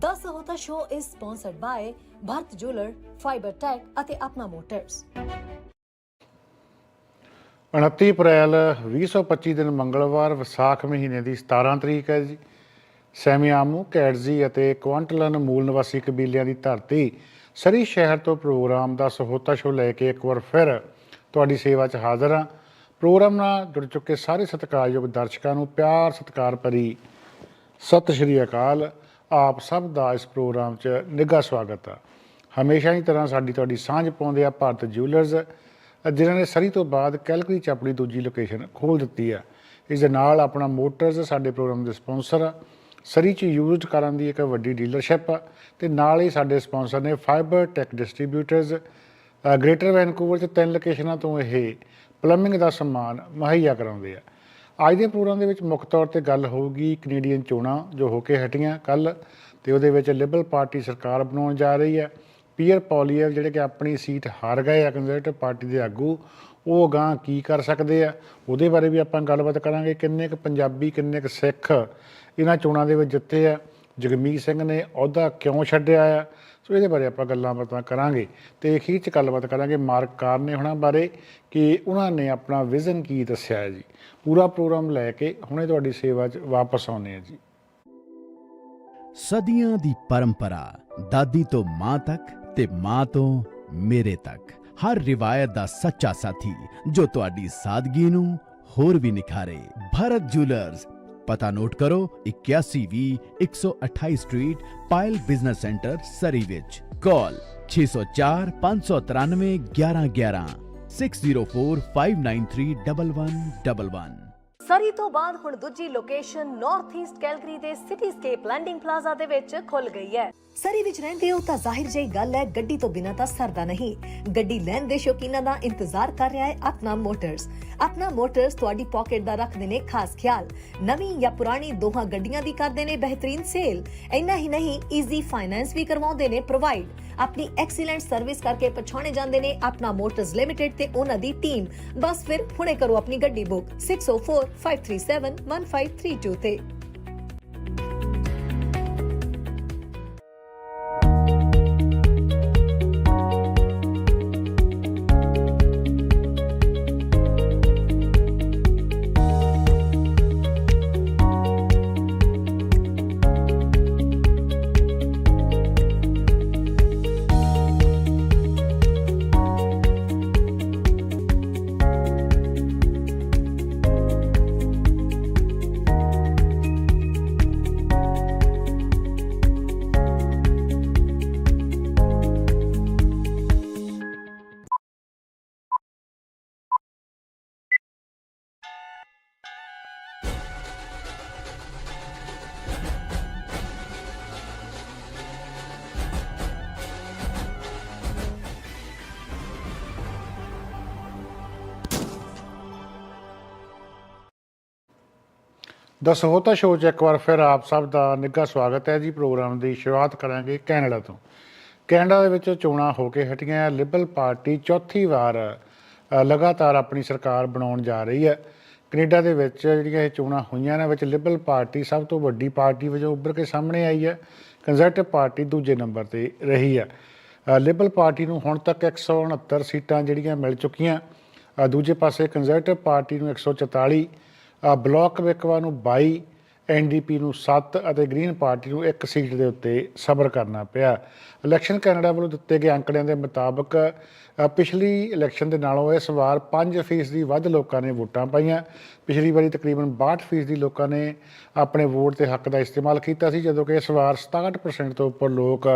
The Sahota Show is sponsored by Bharat Jeweler, Fiber Tech ਅਤੇ Apna motors 29 ਅਪ੍ਰੈਲ 2025 ਦਿਨ ਮੰਗਲਵਾਰ ਵਿਸਾਖ ਮਹੀਨੇ ਦੀ 17 ਤਰੀਕ ਹੈ ਜੀ। ਸੈਮੀਆਮੂ ਕੈਟਜ਼ੀ ਅਤੇ ਕੁਆਂਟਲਨ ਮੂਲ ਨਿਵਾਸੀ ਕਬੀਲਿਆਂ ਦੀ ਧਰਤੀ ਸਰੀ ਸ਼ਹਿਰ ਤੋਂ ਪ੍ਰੋਗਰਾਮ ਦਾ ਸਹੋਤਾ ਸ਼ੋ ਲੈ ਕੇ ਇੱਕ ਵਾਰ ਫਿਰ ਤੁਹਾਡੀ ਸੇਵਾ 'ਚ ਹਾਜ਼ਰ ਹਾਂ। ਪ੍ਰੋਗਰਾਮ ਨਾਲ ਜੁੜ ਚੁੱਕੇ ਸਾਰੇ ਸਤਿਕਾਰਯੋਗ ਦਰਸ਼ਕਾਂ ਨੂੰ ਪਿਆਰ ਸਤਿਕਾਰ ਭਰੀ ਸਤਿ ਸ਼੍ਰੀ ਅਕਾਲ। ਆਪ ਸਭ ਦਾ ਇਸ ਪ੍ਰੋਗਰਾਮ 'ਚ ਨਿੱਘਾ ਸਵਾਗਤ ਆ। ਹਮੇਸ਼ਾ ਹੀ ਤਰ੍ਹਾਂ ਸਾਡੀ ਤੁਹਾਡੀ ਸਾਂਝ ਪਾਉਂਦੇ ਆ ਭਾਰਤ ਜਿਊਲਰਸ ਜਿਨ੍ਹਾਂ ਨੇ ਸਰੀ ਤੋਂ ਬਾਅਦ ਕੈਲਕਰੀ 'ਚ ਆਪਣੀ ਦੂਜੀ ਲੋਕੇਸ਼ਨ ਖੋਲ ਦਿੱਤੀ ਆ। ਇਸ ਦੇ ਨਾਲ ਆਪਣਾ ਮੋਟਰਸ ਸਾਡੇ ਪ੍ਰੋਗਰਾਮ ਦੇ ਸਪਾਂਸਰ ਆ। ਸਰੀ 'ਚ ਯੂਜ਼ਡ ਕਾਰਾਂ ਦੀ ਇੱਕ ਵੱਡੀ ਡੀਲਰਸ਼ਿਪ ਆ ਤੇ ਨਾਲ ਹੀ ਸਾਡੇ ਸਪਾਂਸਰ ਨੇ fibre tech distributors greater Vancouver 'ਚ ਤਿੰਨ ਲੋਕੇਸ਼ਨਾਂ ਤੋਂ ਇਹ ਪਲੰਬਿੰਗ ਦਾ ਸਮਾਨ ਮੁਹੱਈਆ ਕਰਾਉਂਦੇ ਆ। ਅੱਜ ਦੇ ਪ੍ਰੋਗਰਾਮ ਦੇ ਵਿੱਚ ਮੁੱਖ ਤੌਰ ਤੇ ਗੱਲ ਹੋਊਗੀ ਕੈਨੇਡੀਅਨ ਚੋਣਾਂ, ਜੋ ਹੋ ਕੇ ਹਟੀਆਂ ਕੱਲ ਤੇ ਉਹਦੇ ਵਿੱਚ ਲਿਬਰਲ ਪਾਰਟੀ ਸਰਕਾਰ ਬਣਾਉਣ ਜਾ ਰਹੀ ਹੈ। ਪੀਅਰ ਪੌਲੀਅਰ ਜਿਹੜੇ ਕਿ ਆਪਣੀ ਸੀਟ ਹਾਰ ਗਏ ਆ ਕੰਜ਼ਰਵੇਟਿਵ ਪਾਰਟੀ ਦੇ ਆਗੂ, ਉਹ ਗਾਂ ਕੀ ਕਰ ਸਕਦੇ ਆ? ਉਹਦੇ ਬਾਰੇ ਵੀ ਆਪਾਂ ਗੱਲਬਾਤ ਕਰਾਂਗੇ। ਕਿੰਨੇ ਕੁ ਪੰਜਾਬੀ, ਕਿੰਨੇ ਕੁ ਸਿੱਖ ਇਹਨਾਂ ਚੋਣਾਂ ਦੇ ਵਿੱਚ ਜਿੱਤੇ ਆ? ਜਗਮੀਤ ਸਿੰਘ ਨੇ ਅਹੁਦਾ ਕਿਉਂ ਛੱਡਿਆ ਆ? ਸੋ ਇਹਦੇ ਬਾਰੇ ਆਪਾਂ ਗੱਲਾਂ ਬਾਤਾਂ ਕਰਾਂਗੇ ਤੇ ਅਖੀਰ ਚ ਗੱਲਬਾਤ ਕਰਾਂਗੇ ਮਾਰਕ ਕਾਰ ਨੇ ਬਾਰੇ ਕਿ ਉਹਨਾਂ ਨੇ ਆਪਣਾ ਵਿਜ਼ਨ ਕੀ ਦੱਸਿਆ ਹੈ ਜੀ। ਪੂਰਾ ਪ੍ਰੋਗਰਾਮ ਲੈ ਕੇ ਹੁਣੇ ਤੁਹਾਡੀ ਸੇਵਾ 'ਚ ਵਾਪਸ ਆਉਨੇ ਆ ਜੀ। ਸਦੀਆਂ ਦੀ ਪਰੰਪਰਾ, ਦਾਦੀ ਤੋਂ ਮਾਂ ਤੱਕ ਤੇ ਮਾਂ ਤੋਂ ਮੇਰੇ ਤੱਕ। ਹਰ ਰਿਵਾਇਤ ਦਾ ਸੱਚਾ ਸਾਥੀ ਜੋ ਤੁਹਾਡੀ ਸਾਦਗੀ ਨੂੰ ਹੋਰ ਵੀ ਨਿਖਾਰੇ। ਭਾਰਤ ਜੁਐਲਰਸ पता नोट करो इक्यासी वी एक सौ अट्ठाईस स्ट्रीट पायल बिज़नेस सेंटर सरीविच कॉल छह सौ चार, पाँच सौ तिरानवे, ग्यारह ग्यारह six zero four five nine three double one double one Surrey ਤੋਂ ਬਾਅਦ ਹੁਣ ਦੂਜੀ ਲੋਕੇਸ਼ਨ ਨਾਰਥ ਈਸਟ ਕੈਲਗਰੀ ਦੇ ਸਿਟੀਸਕੇਪ ਲੈਂਡਿੰਗ ਪਲਾਜ਼ਾ ਦੇ ਵਿੱਚ ਖੁੱਲ ਗਈ ਹੈ। ਸਰੀ ਵਿੱਚ ਰਹਿੰਦੇ ਹੋ ਤਾਂ ਜ਼ਾਹਿਰ ਜਿਹੀ ਗੱਲ ਹੈ, ਗੱਡੀ ਤੋਂ ਬਿਨਾਂ ਤਾਂ ਸਰਦਾ ਨਹੀਂ। ਗੱਡੀ ਲੈਣ ਦੇ ਸ਼ੌਕੀਨਾਂ ਦਾ ਇੰਤਜ਼ਾਰ ਕਰ ਰਿਹਾ ਹੈ ਆਪਣਾ ਮੋਟਰਸ। ਆਪਣਾ ਮੋਟਰਸ ਤੁਹਾਡੀ ਪਾਕਟ ਦਾ ਰੱਖਦੇ ਨੇ ਖਾਸ ਖਿਆਲ। ਨਵੀਂ ਜਾਂ ਪੁਰਾਣੀ ਦੋਹਾਂ ਗੱਡੀਆਂ ਦੀ ਕਰਦੇ ਨੇ ਬਿਹਤਰੀਨ ਸੇਲ। ਇੰਨਾ ਹੀ ਨਹੀਂ ਈਜ਼ੀ ਫਾਈਨੈਂਸ ਵੀ ਕਰਵਾਉਂਦੇ ਨੇ ਪ੍ਰੋਵਾਈਡ ਆਪਣੀ ਐਕਸੀਲੈਂਟ ਸਰਵਿਸ ਕਰਕੇ ਪਛਾਣੇ ਜਾਂਦੇ ਨੇ ਆਪਣਾ ਮੋਟਰਸ ਲਿਮਟਿਡ ਤੇ ਉਹਨਾਂ ਦੀ ਟੀਮ ਬਸ ਫਿਰ ਹੁਣੇ ਕਰੋ ਆਪਣੀ ਗੱਡੀ ਬੁੱਕ 6045371532 ਤੇ। ਦਾ ਸਹੋਤਾ ਸ਼ੋਅ 'ਚ ਇੱਕ ਵਾਰ ਫਿਰ ਆਪ ਸਭ ਦਾ ਨਿੱਘਾ ਸਵਾਗਤ ਹੈ ਜੀ ਪ੍ਰੋਗਰਾਮ ਦੀ ਸ਼ੁਰੂਆਤ ਕਰਾਂਗੇ ਕੈਨੇਡਾ ਤੋਂ। ਕੈਨੇਡਾ ਦੇ ਵਿੱਚ ਚੋਣਾਂ ਹੋ ਕੇ ਹਟੀਆਂ ਹੈ। ਲਿਬਰਲ ਪਾਰਟੀ ਚੌਥੀ ਵਾਰ ਲਗਾਤਾਰ ਆਪਣੀ ਸਰਕਾਰ ਬਣਾਉਣ ਜਾ ਰਹੀ ਹੈ। ਕੈਨੇਡਾ ਦੇ ਵਿੱਚ ਜਿਹੜੀਆਂ ਇਹ ਚੋਣਾਂ ਹੋਈਆਂ ਨੇ ਵਿੱਚ ਲਿਬਰਲ ਪਾਰਟੀ ਸਭ ਤੋਂ ਵੱਡੀ ਪਾਰਟੀ ਵਜੋਂ ਉੱਭਰ ਕੇ ਸਾਹਮਣੇ ਆਈ ਹੈ ਕੰਜ਼ਰਵੇਟਿਵ ਪਾਰਟੀ ਦੂਜੇ ਨੰਬਰ ਤੇ ਰਹੀ ਹੈ। ਲਿਬਰਲ ਪਾਰਟੀ ਨੂੰ ਹੁਣ ਤੱਕ 169 ਸੀਟਾਂ ਜਿਹੜੀਆਂ ਮਿਲ ਚੁੱਕੀਆਂ। ਦੂਜੇ ਪਾਸੇ ਕੰਜ਼ਰਵੇਟਿਵ ਪਾਰਟੀ ਨੂੰ 144 ਅ, ਬਲਾਕ ਵਿਕਵਾ ਨੂੰ 22 ਐਨਡੀਪੀ ਨੂੰ 7 ਅਤੇ ਗ੍ਰੀਨ ਪਾਰਟੀ ਨੂੰ ਇੱਕ ਸੀਟ ਦੇ ਉੱਤੇ ਸਬਰ ਕਰਨਾ ਪਿਆ। ਇਲੈਕਸ਼ਨ ਕੈਨੇਡਾ ਵੱਲੋਂ ਦਿੱਤੇ ਗਏ ਅੰਕੜਿਆਂ ਦੇ ਮੁਤਾਬਕ ਪਿਛਲੀ ਇਲੈਕਸ਼ਨ ਦੇ ਨਾਲੋਂ ਇਸ ਵਾਰ 5% ਦੀ ਵੱਧ ਲੋਕਾਂ ਨੇ ਵੋਟਾਂ ਪਾਈਆਂ। ਪਿਛਲੀ ਵਾਰੀ ਤਕਰੀਬਨ 62% ਦੀ ਲੋਕਾਂ ਨੇ ਆਪਣੇ ਵੋਟ ਦੇ ਹੱਕ ਦਾ ਇਸਤੇਮਾਲ ਕੀਤਾ ਸੀ, ਜਦੋਂ ਕਿ ਇਸ ਵਾਰ 67% ਤੋਂ ਉੱਪਰ ਲੋਕ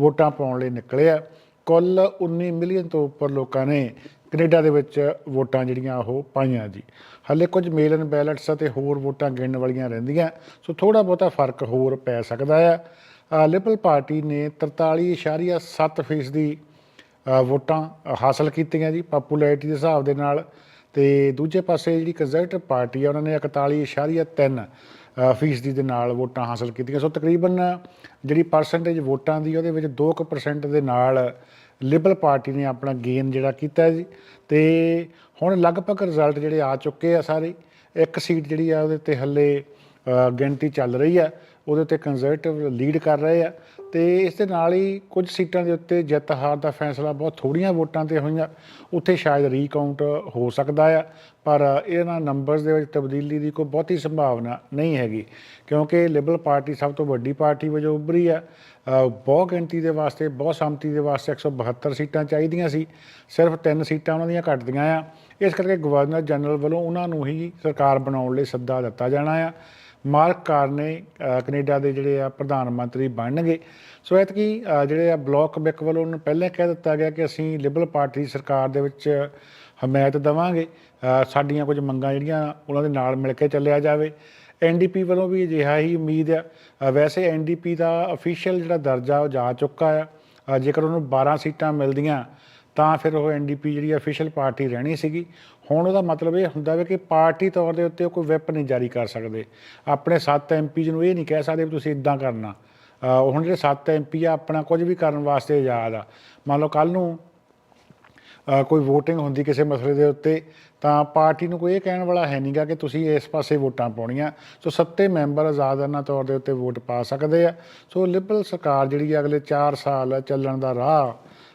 ਵੋਟਾਂ ਪਾਉਣ ਲਈ ਨਿਕਲੇ ਆ। ਕੁੱਲ 19 ਮਿਲੀਅਨ ਤੋਂ ਉੱਪਰ ਲੋਕਾਂ ਨੇ ਕੈਨੇਡਾ ਦੇ ਵਿੱਚ ਵੋਟਾਂ ਜਿਹੜੀਆਂ ਉਹ ਪਾਈਆਂ ਜੀ। ਹਾਲੇ ਕੁਝ ਮੇਲ ਮੇਲਨ ਬੈਲਟਸ ਅਤੇ ਹੋਰ ਵੋਟਾਂ ਗਿਣਨ ਵਾਲੀਆਂ ਰਹਿੰਦੀਆਂ ਸੋ ਥੋੜਾ ਬਹੁਤਾ ਫ਼ਰਕ ਹੋਰ ਪੈ ਸਕਦਾ ਆ। ਲਿਬਰਲ ਪਾਰਟੀ ਨੇ 43.7% ਦੀ ਅ, ਵੋਟਾਂ ਹਾਸਲ ਕੀਤੀਆਂ ਜੀ ਪਪੂਲੈਰਿਟੀ ਦੇ ਹਿਸਾਬ ਦੇ ਨਾਲ। ਤੇ ਦੂਜੇ ਪਾਸੇ ਜਿਹੜੀ ਕੰਜ਼ਰਵੇਟਿਵ ਪਾਰਟੀ ਆ ਉਹਨਾਂ ਨੇ 41.3 ਅ, ਫੀਸਦੀ ਦੇ ਨਾਲ ਵੋਟਾਂ ਹਾਸਲ ਕੀਤੀਆਂ। ਸੋ ਤਕਰੀਬਨ ਜਿਹੜੀ ਪਰਸੈਂਟੇਜ ਵੋਟਾਂ ਦੀ ਉਹਦੇ ਵਿੱਚ 2% ਦੇ ਨਾਲ ਲਿਬਰਲ ਪਾਰਟੀ ਨੇ ਆਪਣਾ ਗੇਨ ਜਿਹੜਾ ਕੀਤਾ ਜੀ ਤੇ ਹੁਣ ਲਗਭਗ ਰਿਜ਼ਲਟ ਜਿਹੜੇ ਆ ਚੁੱਕੇ ਆ ਸਾਰੇ, ਇੱਕ ਸੀਟ ਜਿਹੜੀ ਆ ਉਹਦੇ ਤੇ ਹੱਲੇ ਗਿਣਤੀ ਚੱਲ ਰਹੀ ਆ, ਉਹਦੇ ਤੇ ਕੰਜ਼ਰਵੇਟਿਵ ਲੀਡ ਕਰ ਰਹੇ ਆ। ਤੇ ਇਸ ਦੇ ਨਾਲ ਹੀ ਕੁਝ ਸੀਟਾਂ ਦੇ ਉੱਤੇ ਜਿੱਤ ਹਾਰ ਦਾ ਫੈਸਲਾ ਬਹੁਤ ਥੋੜੀਆਂ ਵੋਟਾਂ ਤੇ ਹੋਈਆਂ। ਉੱਥੇ ਸ਼ਾਇਦ ਰੀਕਾਊਂਟ ਹੋ ਸਕਦਾ ਆ, ਪਰ ਇਹਨਾਂ ਨੰਬਰਸ ਦੇ ਵਿੱਚ ਤਬਦੀਲੀ ਦੀ ਕੋਈ ਬਹੁਤੀ ਸੰਭਾਵਨਾ ਨਹੀਂ ਹੈਗੀ, ਕਿਉਂਕਿ ਲਿਬਰਲ ਪਾਰਟੀ ਸਭ ਤੋਂ ਵੱਡੀ ਪਾਰਟੀ ਵਜੋਂ ਉੱਭਰੀ ਆ। ਬਹੁ ਗਿਣਤੀ ਦੇ ਵਾਸਤੇ, ਬਹੁਤ ਸੰਮਤੀ ਦੇ ਵਾਸਤੇ 172 ਸੀਟਾਂ ਚਾਹੀਦੀਆਂ ਸੀ। ਸਿਰਫ 3 ਸੀਟਾਂ ਉਹਨਾਂ ਦੀਆਂ ਘਟਦੀਆਂ ਆ। ਇਸ ਕਰਕੇ ਗਵਰਨਰ ਜਨਰਲ ਵੱਲੋਂ ਉਹਨਾਂ ਨੂੰ ਹੀ ਸਰਕਾਰ ਬਣਾਉਣ ਲਈ ਸੱਦਾ ਦਿੱਤਾ ਜਾਣਾ ਆ। ਮਾਰਕ ਕਾਰਨੇ ਅ, ਕੈਨੇਡਾ ਦੇ ਜਿਹੜੇ ਆ ਪ੍ਰਧਾਨ ਮੰਤਰੀ ਬਣਨਗੇ। ਸੋ ਐਤਕੀ ਜਿਹੜੇ ਆ ਬਲਾਕ ਬਿਕ ਵੱਲੋਂ ਉਹਨੂੰ ਪਹਿਲਾਂ ਕਹਿ ਦਿੱਤਾ ਗਿਆ ਕਿ ਅਸੀਂ ਲਿਬਰਲ ਪਾਰਟੀ ਸਰਕਾਰ ਦੇ ਵਿੱਚ ਹਮਾਇਤ ਦੇਵਾਂਗੇ। ਸਾਡੀਆਂ ਕੁਝ ਮੰਗਾਂ ਜਿਹੜੀਆਂ ਉਹਨਾਂ ਦੇ ਨਾਲ ਮਿਲ ਕੇ ਚੱਲਿਆ ਜਾਵੇ। ਐਨਡੀਪੀ ਵੱਲੋਂ ਵੀ ਅਜਿਹਾ ਹੀ ਉਮੀਦ ਆ। ਅ, ਵੈਸੇ ਐਨਡੀਪੀ ਦਾ ਅਫੀਸ਼ੀਅਲ ਜਿਹੜਾ ਦਰਜਾ ਉਹ ਜਾ ਚੁੱਕਾ ਆ। ਜੇਕਰ ਉਹਨੂੰ 12 ਸੀਟਾਂ ਮਿਲਦੀਆਂ ਤਾਂ ਫਿਰ ਉਹ ਐਨਡੀਪੀ ਜਿਹੜੀ ਅਫੀਸ਼ੀਅਲ ਪਾਰਟੀ ਰਹਿਣੀ ਸੀਗੀ। ਹੁਣ ਉਹਦਾ ਮਤਲਬ ਇਹ ਹੁੰਦਾ ਵੇ ਕਿ ਪਾਰਟੀ ਤੌਰ ਦੇ ਉੱਤੇ ਉਹ ਕੋਈ ਵੈਪ ਨਹੀਂ ਜਾਰੀ ਕਰ ਸਕਦੇ। ਆਪਣੇ 7 ਐਮਪੀ ਨੂੰ ਇਹ ਨਹੀਂ ਕਹਿ ਸਕਦੇ ਵੀ ਤੁਸੀਂ ਇਦਾਂ ਕਰਨਾ। ਹੁਣ ਜਿਹੜੇ 7 ਐਮਪੀ ਆ, ਆਪਣਾ ਕੁਝ ਵੀ ਕਰਨ ਵਾਸਤੇ ਆਜ਼ਾਦ ਆ। ਮੰਨ ਲਓ ਕੱਲ ਨੂੰ ਕੋਈ VOTING ਹੁੰਦੀ ਕਿਸੇ ਮਸਲੇ ਦੇ ਉੱਤੇ, ਤਾਂ ਪਾਰਟੀ ਨੂੰ ਕੋਈ ਇਹ ਕਹਿਣ ਵਾਲਾ ਹੈ ਨਹੀਂਗਾ ਕਿ ਤੁਸੀਂ ਇਸ ਪਾਸੇ ਵੋਟਾਂ ਪਾਉਣੀਆਂ। ਸੋ ਸੱਤੇ ਮੈਂਬਰ ਆਜ਼ਾਦਾਨਾ ਤੌਰ ਦੇ ਉੱਤੇ ਵੋਟ ਪਾ ਸਕਦੇ ਆ। ਸੋ ਲਿਬਰਲ ਸਰਕਾਰ ਜਿਹੜੀ ਆ ਅਗਲੇ 4 ਸਾਲ ਚੱਲਣ ਦਾ ਰਾਹ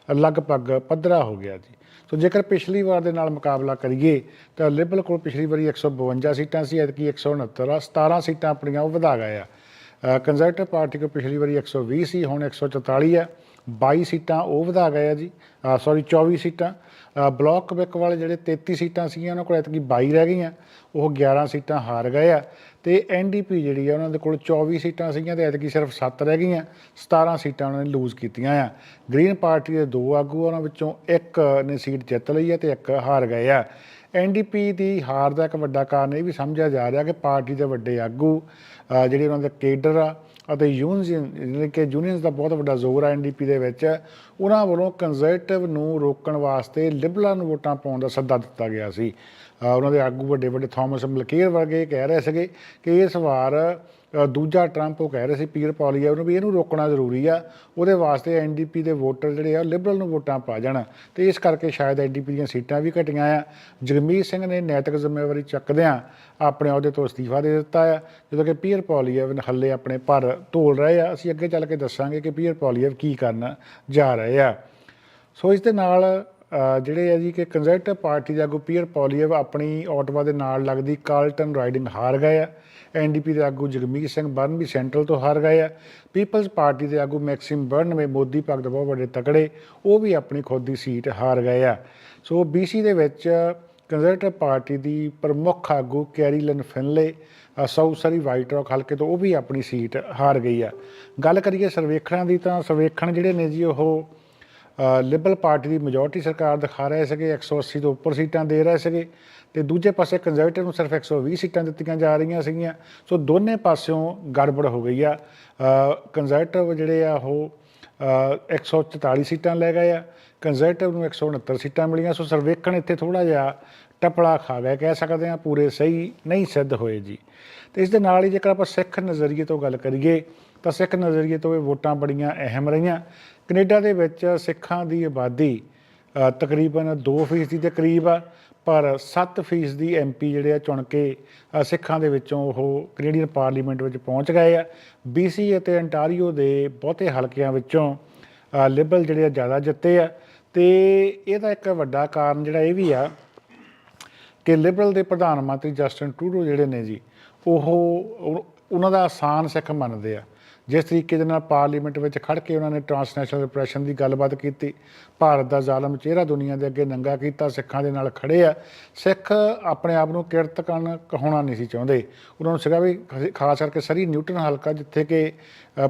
ਲਗਭਗ ਪੱਧਰਾ ਹੋ ਗਿਆ ਜੀ। ਸੋ ਜੇਕਰ ਪਿਛਲੀ ਵਾਰ ਦੇ ਨਾਲ ਮੁਕਾਬਲਾ ਕਰੀਏ, ਤਾਂ ਲਿਬਰਲ ਕੋਲ ਪਿਛਲੀ ਵਾਰੀ 152 ਸੀਟਾਂ ਸੀ, ਐਤਕੀ 169 ਆ। 17 ਸੀਟਾਂ ਆਪਣੀਆਂ ਉਹ ਵਧਾ ਗਏ ਆ। ਕੰਜ਼ਰਵੇਟਿਵ ਪਾਰਟੀ ਕੋਲ ਪਿਛਲੀ ਵਾਰੀ 120 ਸੀ ਹੁਣ 144 ਆ। 22 ਸੀਟਾਂ ਉਹ ਵਧਾ ਗਏ ਆ ਜੀ। ਸੌਰੀ 24 ਸੀਟਾਂ। ਅ, ਬਲਾਕ ਕਬੈਕ ਵਾਲੇ ਜਿਹੜੇ 33 ਸੀਟਾਂ ਸੀਗੀਆਂ ਉਹਨਾਂ ਕੋਲ ਐਤਕੀ 22 ਰਹਿ ਗਈਆਂ ਉਹ 11 ਸੀਟਾਂ ਹਾਰ ਗਏ ਆ। ਤੇ ਐਨਡੀਪੀ ਜਿਹੜੀ ਆ ਉਹਨਾਂ ਦੇ ਕੋਲ 24 ਸੀਟਾਂ ਸੀਗੀਆਂ ਤੇ ਐਤਕੀ ਸਿਰਫ 7 ਰਹਿ ਗਈਆਂ 17 ਸੀਟਾਂ ਉਹਨਾਂ ਨੇ ਲੂਜ਼ ਕੀਤੀਆਂ ਆ। ਗ੍ਰੀਨ ਪਾਰਟੀ ਦੇ ਦੋ ਆਗੂ ਆ, ਉਹਨਾਂ ਵਿੱਚੋਂ ਇੱਕ ਨੇ ਸੀਟ ਜਿੱਤ ਲਈ ਆ ਤੇ ਇੱਕ ਹਾਰ ਗਏ ਆ। ਐਨਡੀਪੀ ਦੀ ਹਾਰ ਦਾ ਇੱਕ ਵੱਡਾ ਕਾਰਨ ਇਹ ਵੀ ਸਮਝਿਆ ਜਾ ਰਿਹਾ ਕਿ ਪਾਰਟੀ ਦੇ ਵੱਡੇ ਆਗੂ ਜਿਹੜੇ ਉਹਨਾਂ ਦੇ ਕੇਡਰ ਆ ਅਤੇ ਯੂਨੀਅਨ ਜਿਹੜੇ ਕਿ ਯੂਨੀਅਨਸ ਦਾ ਬਹੁਤ ਵੱਡਾ ਜ਼ੋਰ ਆ ਐਨਡੀਪੀ ਦੇ ਵਿੱਚ, ਉਹਨਾਂ ਵੱਲੋਂ ਕੰਜ਼ਰਵੇਟਿਵ ਨੂੰ ਰੋਕਣ ਵਾਸਤੇ ਲਿਬਰਲਾਂ ਨੂੰ ਵੋਟਾਂ ਪਾਉਣ ਦਾ ਸੱਦਾ ਦਿੱਤਾ ਗਿਆ ਸੀ। ਉਹਨਾਂ ਦੇ ਆਗੂ ਵੱਡੇ ਵੱਡੇ ਥਾਮਸ ਮਲਕੀਰ ਵਰਗੇ ਕਹਿ ਰਹੇ ਸੀਗੇ ਕਿ ਇਸ ਵਾਰ ਦੂਜਾ ਟਰੰਪ ਉਹ ਕਹਿ ਰਹੇ ਸੀ ਪੀਅਰ ਪੌਲੀਆ ਉਹਨੂੰ ਵੀ ਇਹਨੂੰ ਰੋਕਣਾ ਜ਼ਰੂਰੀ ਆ। ਉਹਦੇ ਵਾਸਤੇ ਐਨਡੀਪੀ ਦੇ ਵੋਟਰ ਜਿਹੜੇ ਆ ਲਿਬਰਲ ਨੂੰ ਵੋਟਾਂ ਪਾ ਜਾਣ। ਤੇ ਇਸ ਕਰਕੇ ਸ਼ਾਇਦ ਐਨਡੀਪੀ ਦੀਆਂ ਸੀਟਾਂ ਵੀ ਘਟੀਆਂ ਆ। ਜਗਮੀਤ ਸਿੰਘ ਨੇ ਨੈਤਿਕ ਜ਼ਿੰਮੇਵਾਰੀ ਚੱਕਦਿਆਂ ਆਪਣੇ ਅਹੁਦੇ ਤੋਂ ਅਸਤੀਫਾ ਦੇ ਦਿੱਤਾ ਆ। ਜਦੋਂ ਕਿ ਪੀਅਰ ਪੌਲੀਆ ਹੱਲੇ ਆਪਣੇ ਪਰ ਧੋਲ ਰਹੇ ਆ। ਅਸੀਂ ਅੱਗੇ ਚੱਲ ਕੇ ਦੱਸਾਂਗੇ ਕਿ ਪੀਅਰ ਪੌਲੀਆ ਕੀ ਕਰਨ ਜਾ ਰਹੇ ਆ। ਸੋ ਇਸ ਦੇ ਨਾਲ ਜਿਹੜੇ ਆ ਜੀ ਕਿ ਕੰਜ਼ਰਵੇਟਿਵ ਪਾਰਟੀ ਦੇ ਆਗੂ ਪੀਅਰ ਪੌਲੀਅਵ ਆਪਣੀ ਆਟਵਾ ਦੇ ਨਾਲ ਲੱਗਦੀ ਕਾਰਲਟਨ ਰਾਈਡਿੰਗ ਹਾਰ ਗਏ ਆ। ਐਨਡੀਪੀ ਦੇ ਆਗੂ Jagmeet Singh Burnaby central ਤੋਂ ਹਾਰ ਗਏ ਆ। ਪੀਪਲਜ਼ ਪਾਰਟੀ ਦੇ ਆਗੂ ਮੈਕਸਿਮ ਬਰਨ ਵੀ ਮੋਦੀ ਭਗਤ ਦੇ ਬਹੁਤ ਵੱਡੇ ਤਕੜੇ ਉਹ ਵੀ ਆਪਣੀ ਖੁਦ ਦੀ ਸੀਟ ਹਾਰ ਗਏ ਆ। ਸੋ ਬੀਸੀ ਦੇ ਵਿੱਚ ਕੰਜ਼ਰਵੇਟਿਵ ਪਾਰਟੀ ਦੀ ਪ੍ਰਮੁੱਖ ਆਗੂ ਕੈਰੀਲਨ ਫਿਨਲੇ ਅ, ਵਾਈਟ ਰੌਕ ਹਲਕੇ ਤੋਂ ਉਹ ਵੀ ਆਪਣੀ ਸੀਟ ਹਾਰ ਗਈ ਆ। ਗੱਲ ਕਰੀਏ ਸਰਵੇਖਣਾਂ ਦੀ ਤਾਂ ਸਰਵੇਖਣ ਜਿਹੜੇ ਨੇ ਜੀ ਉਹ ਲਿਬਰਲ ਪਾਰਟੀ ਦੀ ਮੈਜੋਰਟੀ ਸਰਕਾਰ ਦਿਖਾ ਰਹੇ ਸੀਗੇ 180 ਤੋਂ ਉੱਪਰ ਸੀਟਾਂ ਦੇ ਰਹੇ ਸੀਗੇ ਤੇ ਦੂਜੇ ਪਾਸੇ ਕੰਜ਼ਰਵੇਟਿਵ ਨੂੰ ਸਿਰਫ 120 ਸੀਟਾਂ ਦਿੱਤੀਆਂ ਜਾ ਰਹੀਆਂ ਸੀਗੀਆਂ। ਸੋ ਦੋਨੇ ਪਾਸਿਓਂ ਗੜਬੜ ਹੋ ਗਈ ਆ। ਕੰਜ਼ਰਵੇਟਿਵ ਜਿਹੜੇ ਆ ਉਹ ਅ, 144 ਸੀਟਾਂ ਲੈ ਗਏ ਆ। ਕੰਜ਼ਰਵੇਟਿਵ ਨੂੰ 169 ਸੀਟਾਂ ਮਿਲੀਆਂ। ਸੋ ਸਰਵੇਖਣ ਇੱਥੇ ਥੋੜਾ ਜਿਹਾ ਟਪਲਾ ਖਾ ਗਏ ਕਹਿ ਸਕਦੇ ਆ ਪੂਰੇ ਸਹੀ ਨਹੀਂ ਸਿੱਧ ਹੋਏ ਜੀ। ਤੇ ਇਸ ਦੇ ਨਾਲ ਹੀ ਜੇਕਰ ਆਪਾਂ ਸਿੱਖ ਨਜ਼ਰੀਏ ਤੋਂ ਗੱਲ ਕਰੀਏ ਤਾਂ ਸਿੱਖ ਨਜ਼ਰੀਏ ਤੋਂ ਇਹ ਵੋਟਾਂ ਬੜੀਆਂ ਅਹਿਮ ਰਹੀਆਂ। ਕੈਨੇਡਾ ਦੇ ਵਿੱਚ ਸਿੱਖਾਂ ਦੀ ਆਬਾਦੀ ਤਕਰੀਬਨ 2% ਦੇ ਕਰੀਬ ਆ, ਪਰ 7% ਦੀ ਐਮਪੀ ਜਿਹੜੇ ਆ ਚੁਣ ਕੇ ਸਿੱਖਾਂ ਦੇ ਵਿੱਚੋਂ ਉਹ ਕੈਨੇਡੀਅਨ ਪਾਰਲੀਮੈਂਟ ਵਿੱਚ ਪਹੁੰਚ ਗਏ ਆ। BC ਅਤੇ ਅੰਟਾਰੀਓ ਦੇ ਬਹੁਤੇ ਹਲਕਿਆਂ ਵਿੱਚੋਂ ਲਿਬਰਲ ਜਿਹੜੇ ਆ ਜ਼ਿਆਦਾ ਜਿੱਤੇ ਆ। ਤੇ ਇਹਦਾ ਇੱਕ ਵੱਡਾ ਕਾਰਨ ਜਿਹੜਾ ਇਹ ਵੀ ਆ ਕਿ ਲਿਬਰਲ ਦੇ ਪ੍ਰਧਾਨ ਮੰਤਰੀ ਜਸਟਿਨ ਟਰੂਡੋ ਜਿਹੜੇ ਨੇ ਜੀ ਉਹ- ਉਹਨਾਂ ਦਾ ਆਸਾਨ ਸਿੱਖ ਮੰਨਦੇ ਆ। ਜਿਸ ਤਰੀਕੇ ਦੇ ਨਾਲ ਪਾਰਲੀਮੈਂਟ ਵਿੱਚ ਖੜ ਕੇ ਉਹਨਾਂ ਨੇ ਟ੍ਰਾਂਸਨੈਸ਼ਨਲ ਰਿਪਰੈਸ਼ਨ ਦੀ ਗੱਲਬਾਤ ਕੀਤੀ, ਭਾਰਤ ਦਾ ਜ਼ਾਲਮ ਚਿਹਰਾ ਦੁਨੀਆ ਦੇ ਅੱਗੇ ਨੰਗਾ ਕੀਤਾ, ਸਿੱਖਾਂ ਦੇ ਨਾਲ ਖੜੇ ਆ। ਸਿੱਖ ਆਪਣੇ ਆਪ ਨੂੰ ਕਿਰਤ ਕਰਨ ਕਹਾਉਣਾ ਨਹੀਂ ਸੀ ਚਾਹੁੰਦੇ। ਉਹਨਾਂ ਨੂੰ ਸੀਗਾ ਵੀ ਖਾਸ ਕਰਕੇ ਸਰੀ ਨਿਊਟਨ ਹਲਕਾ, ਜਿੱਥੇ ਕਿ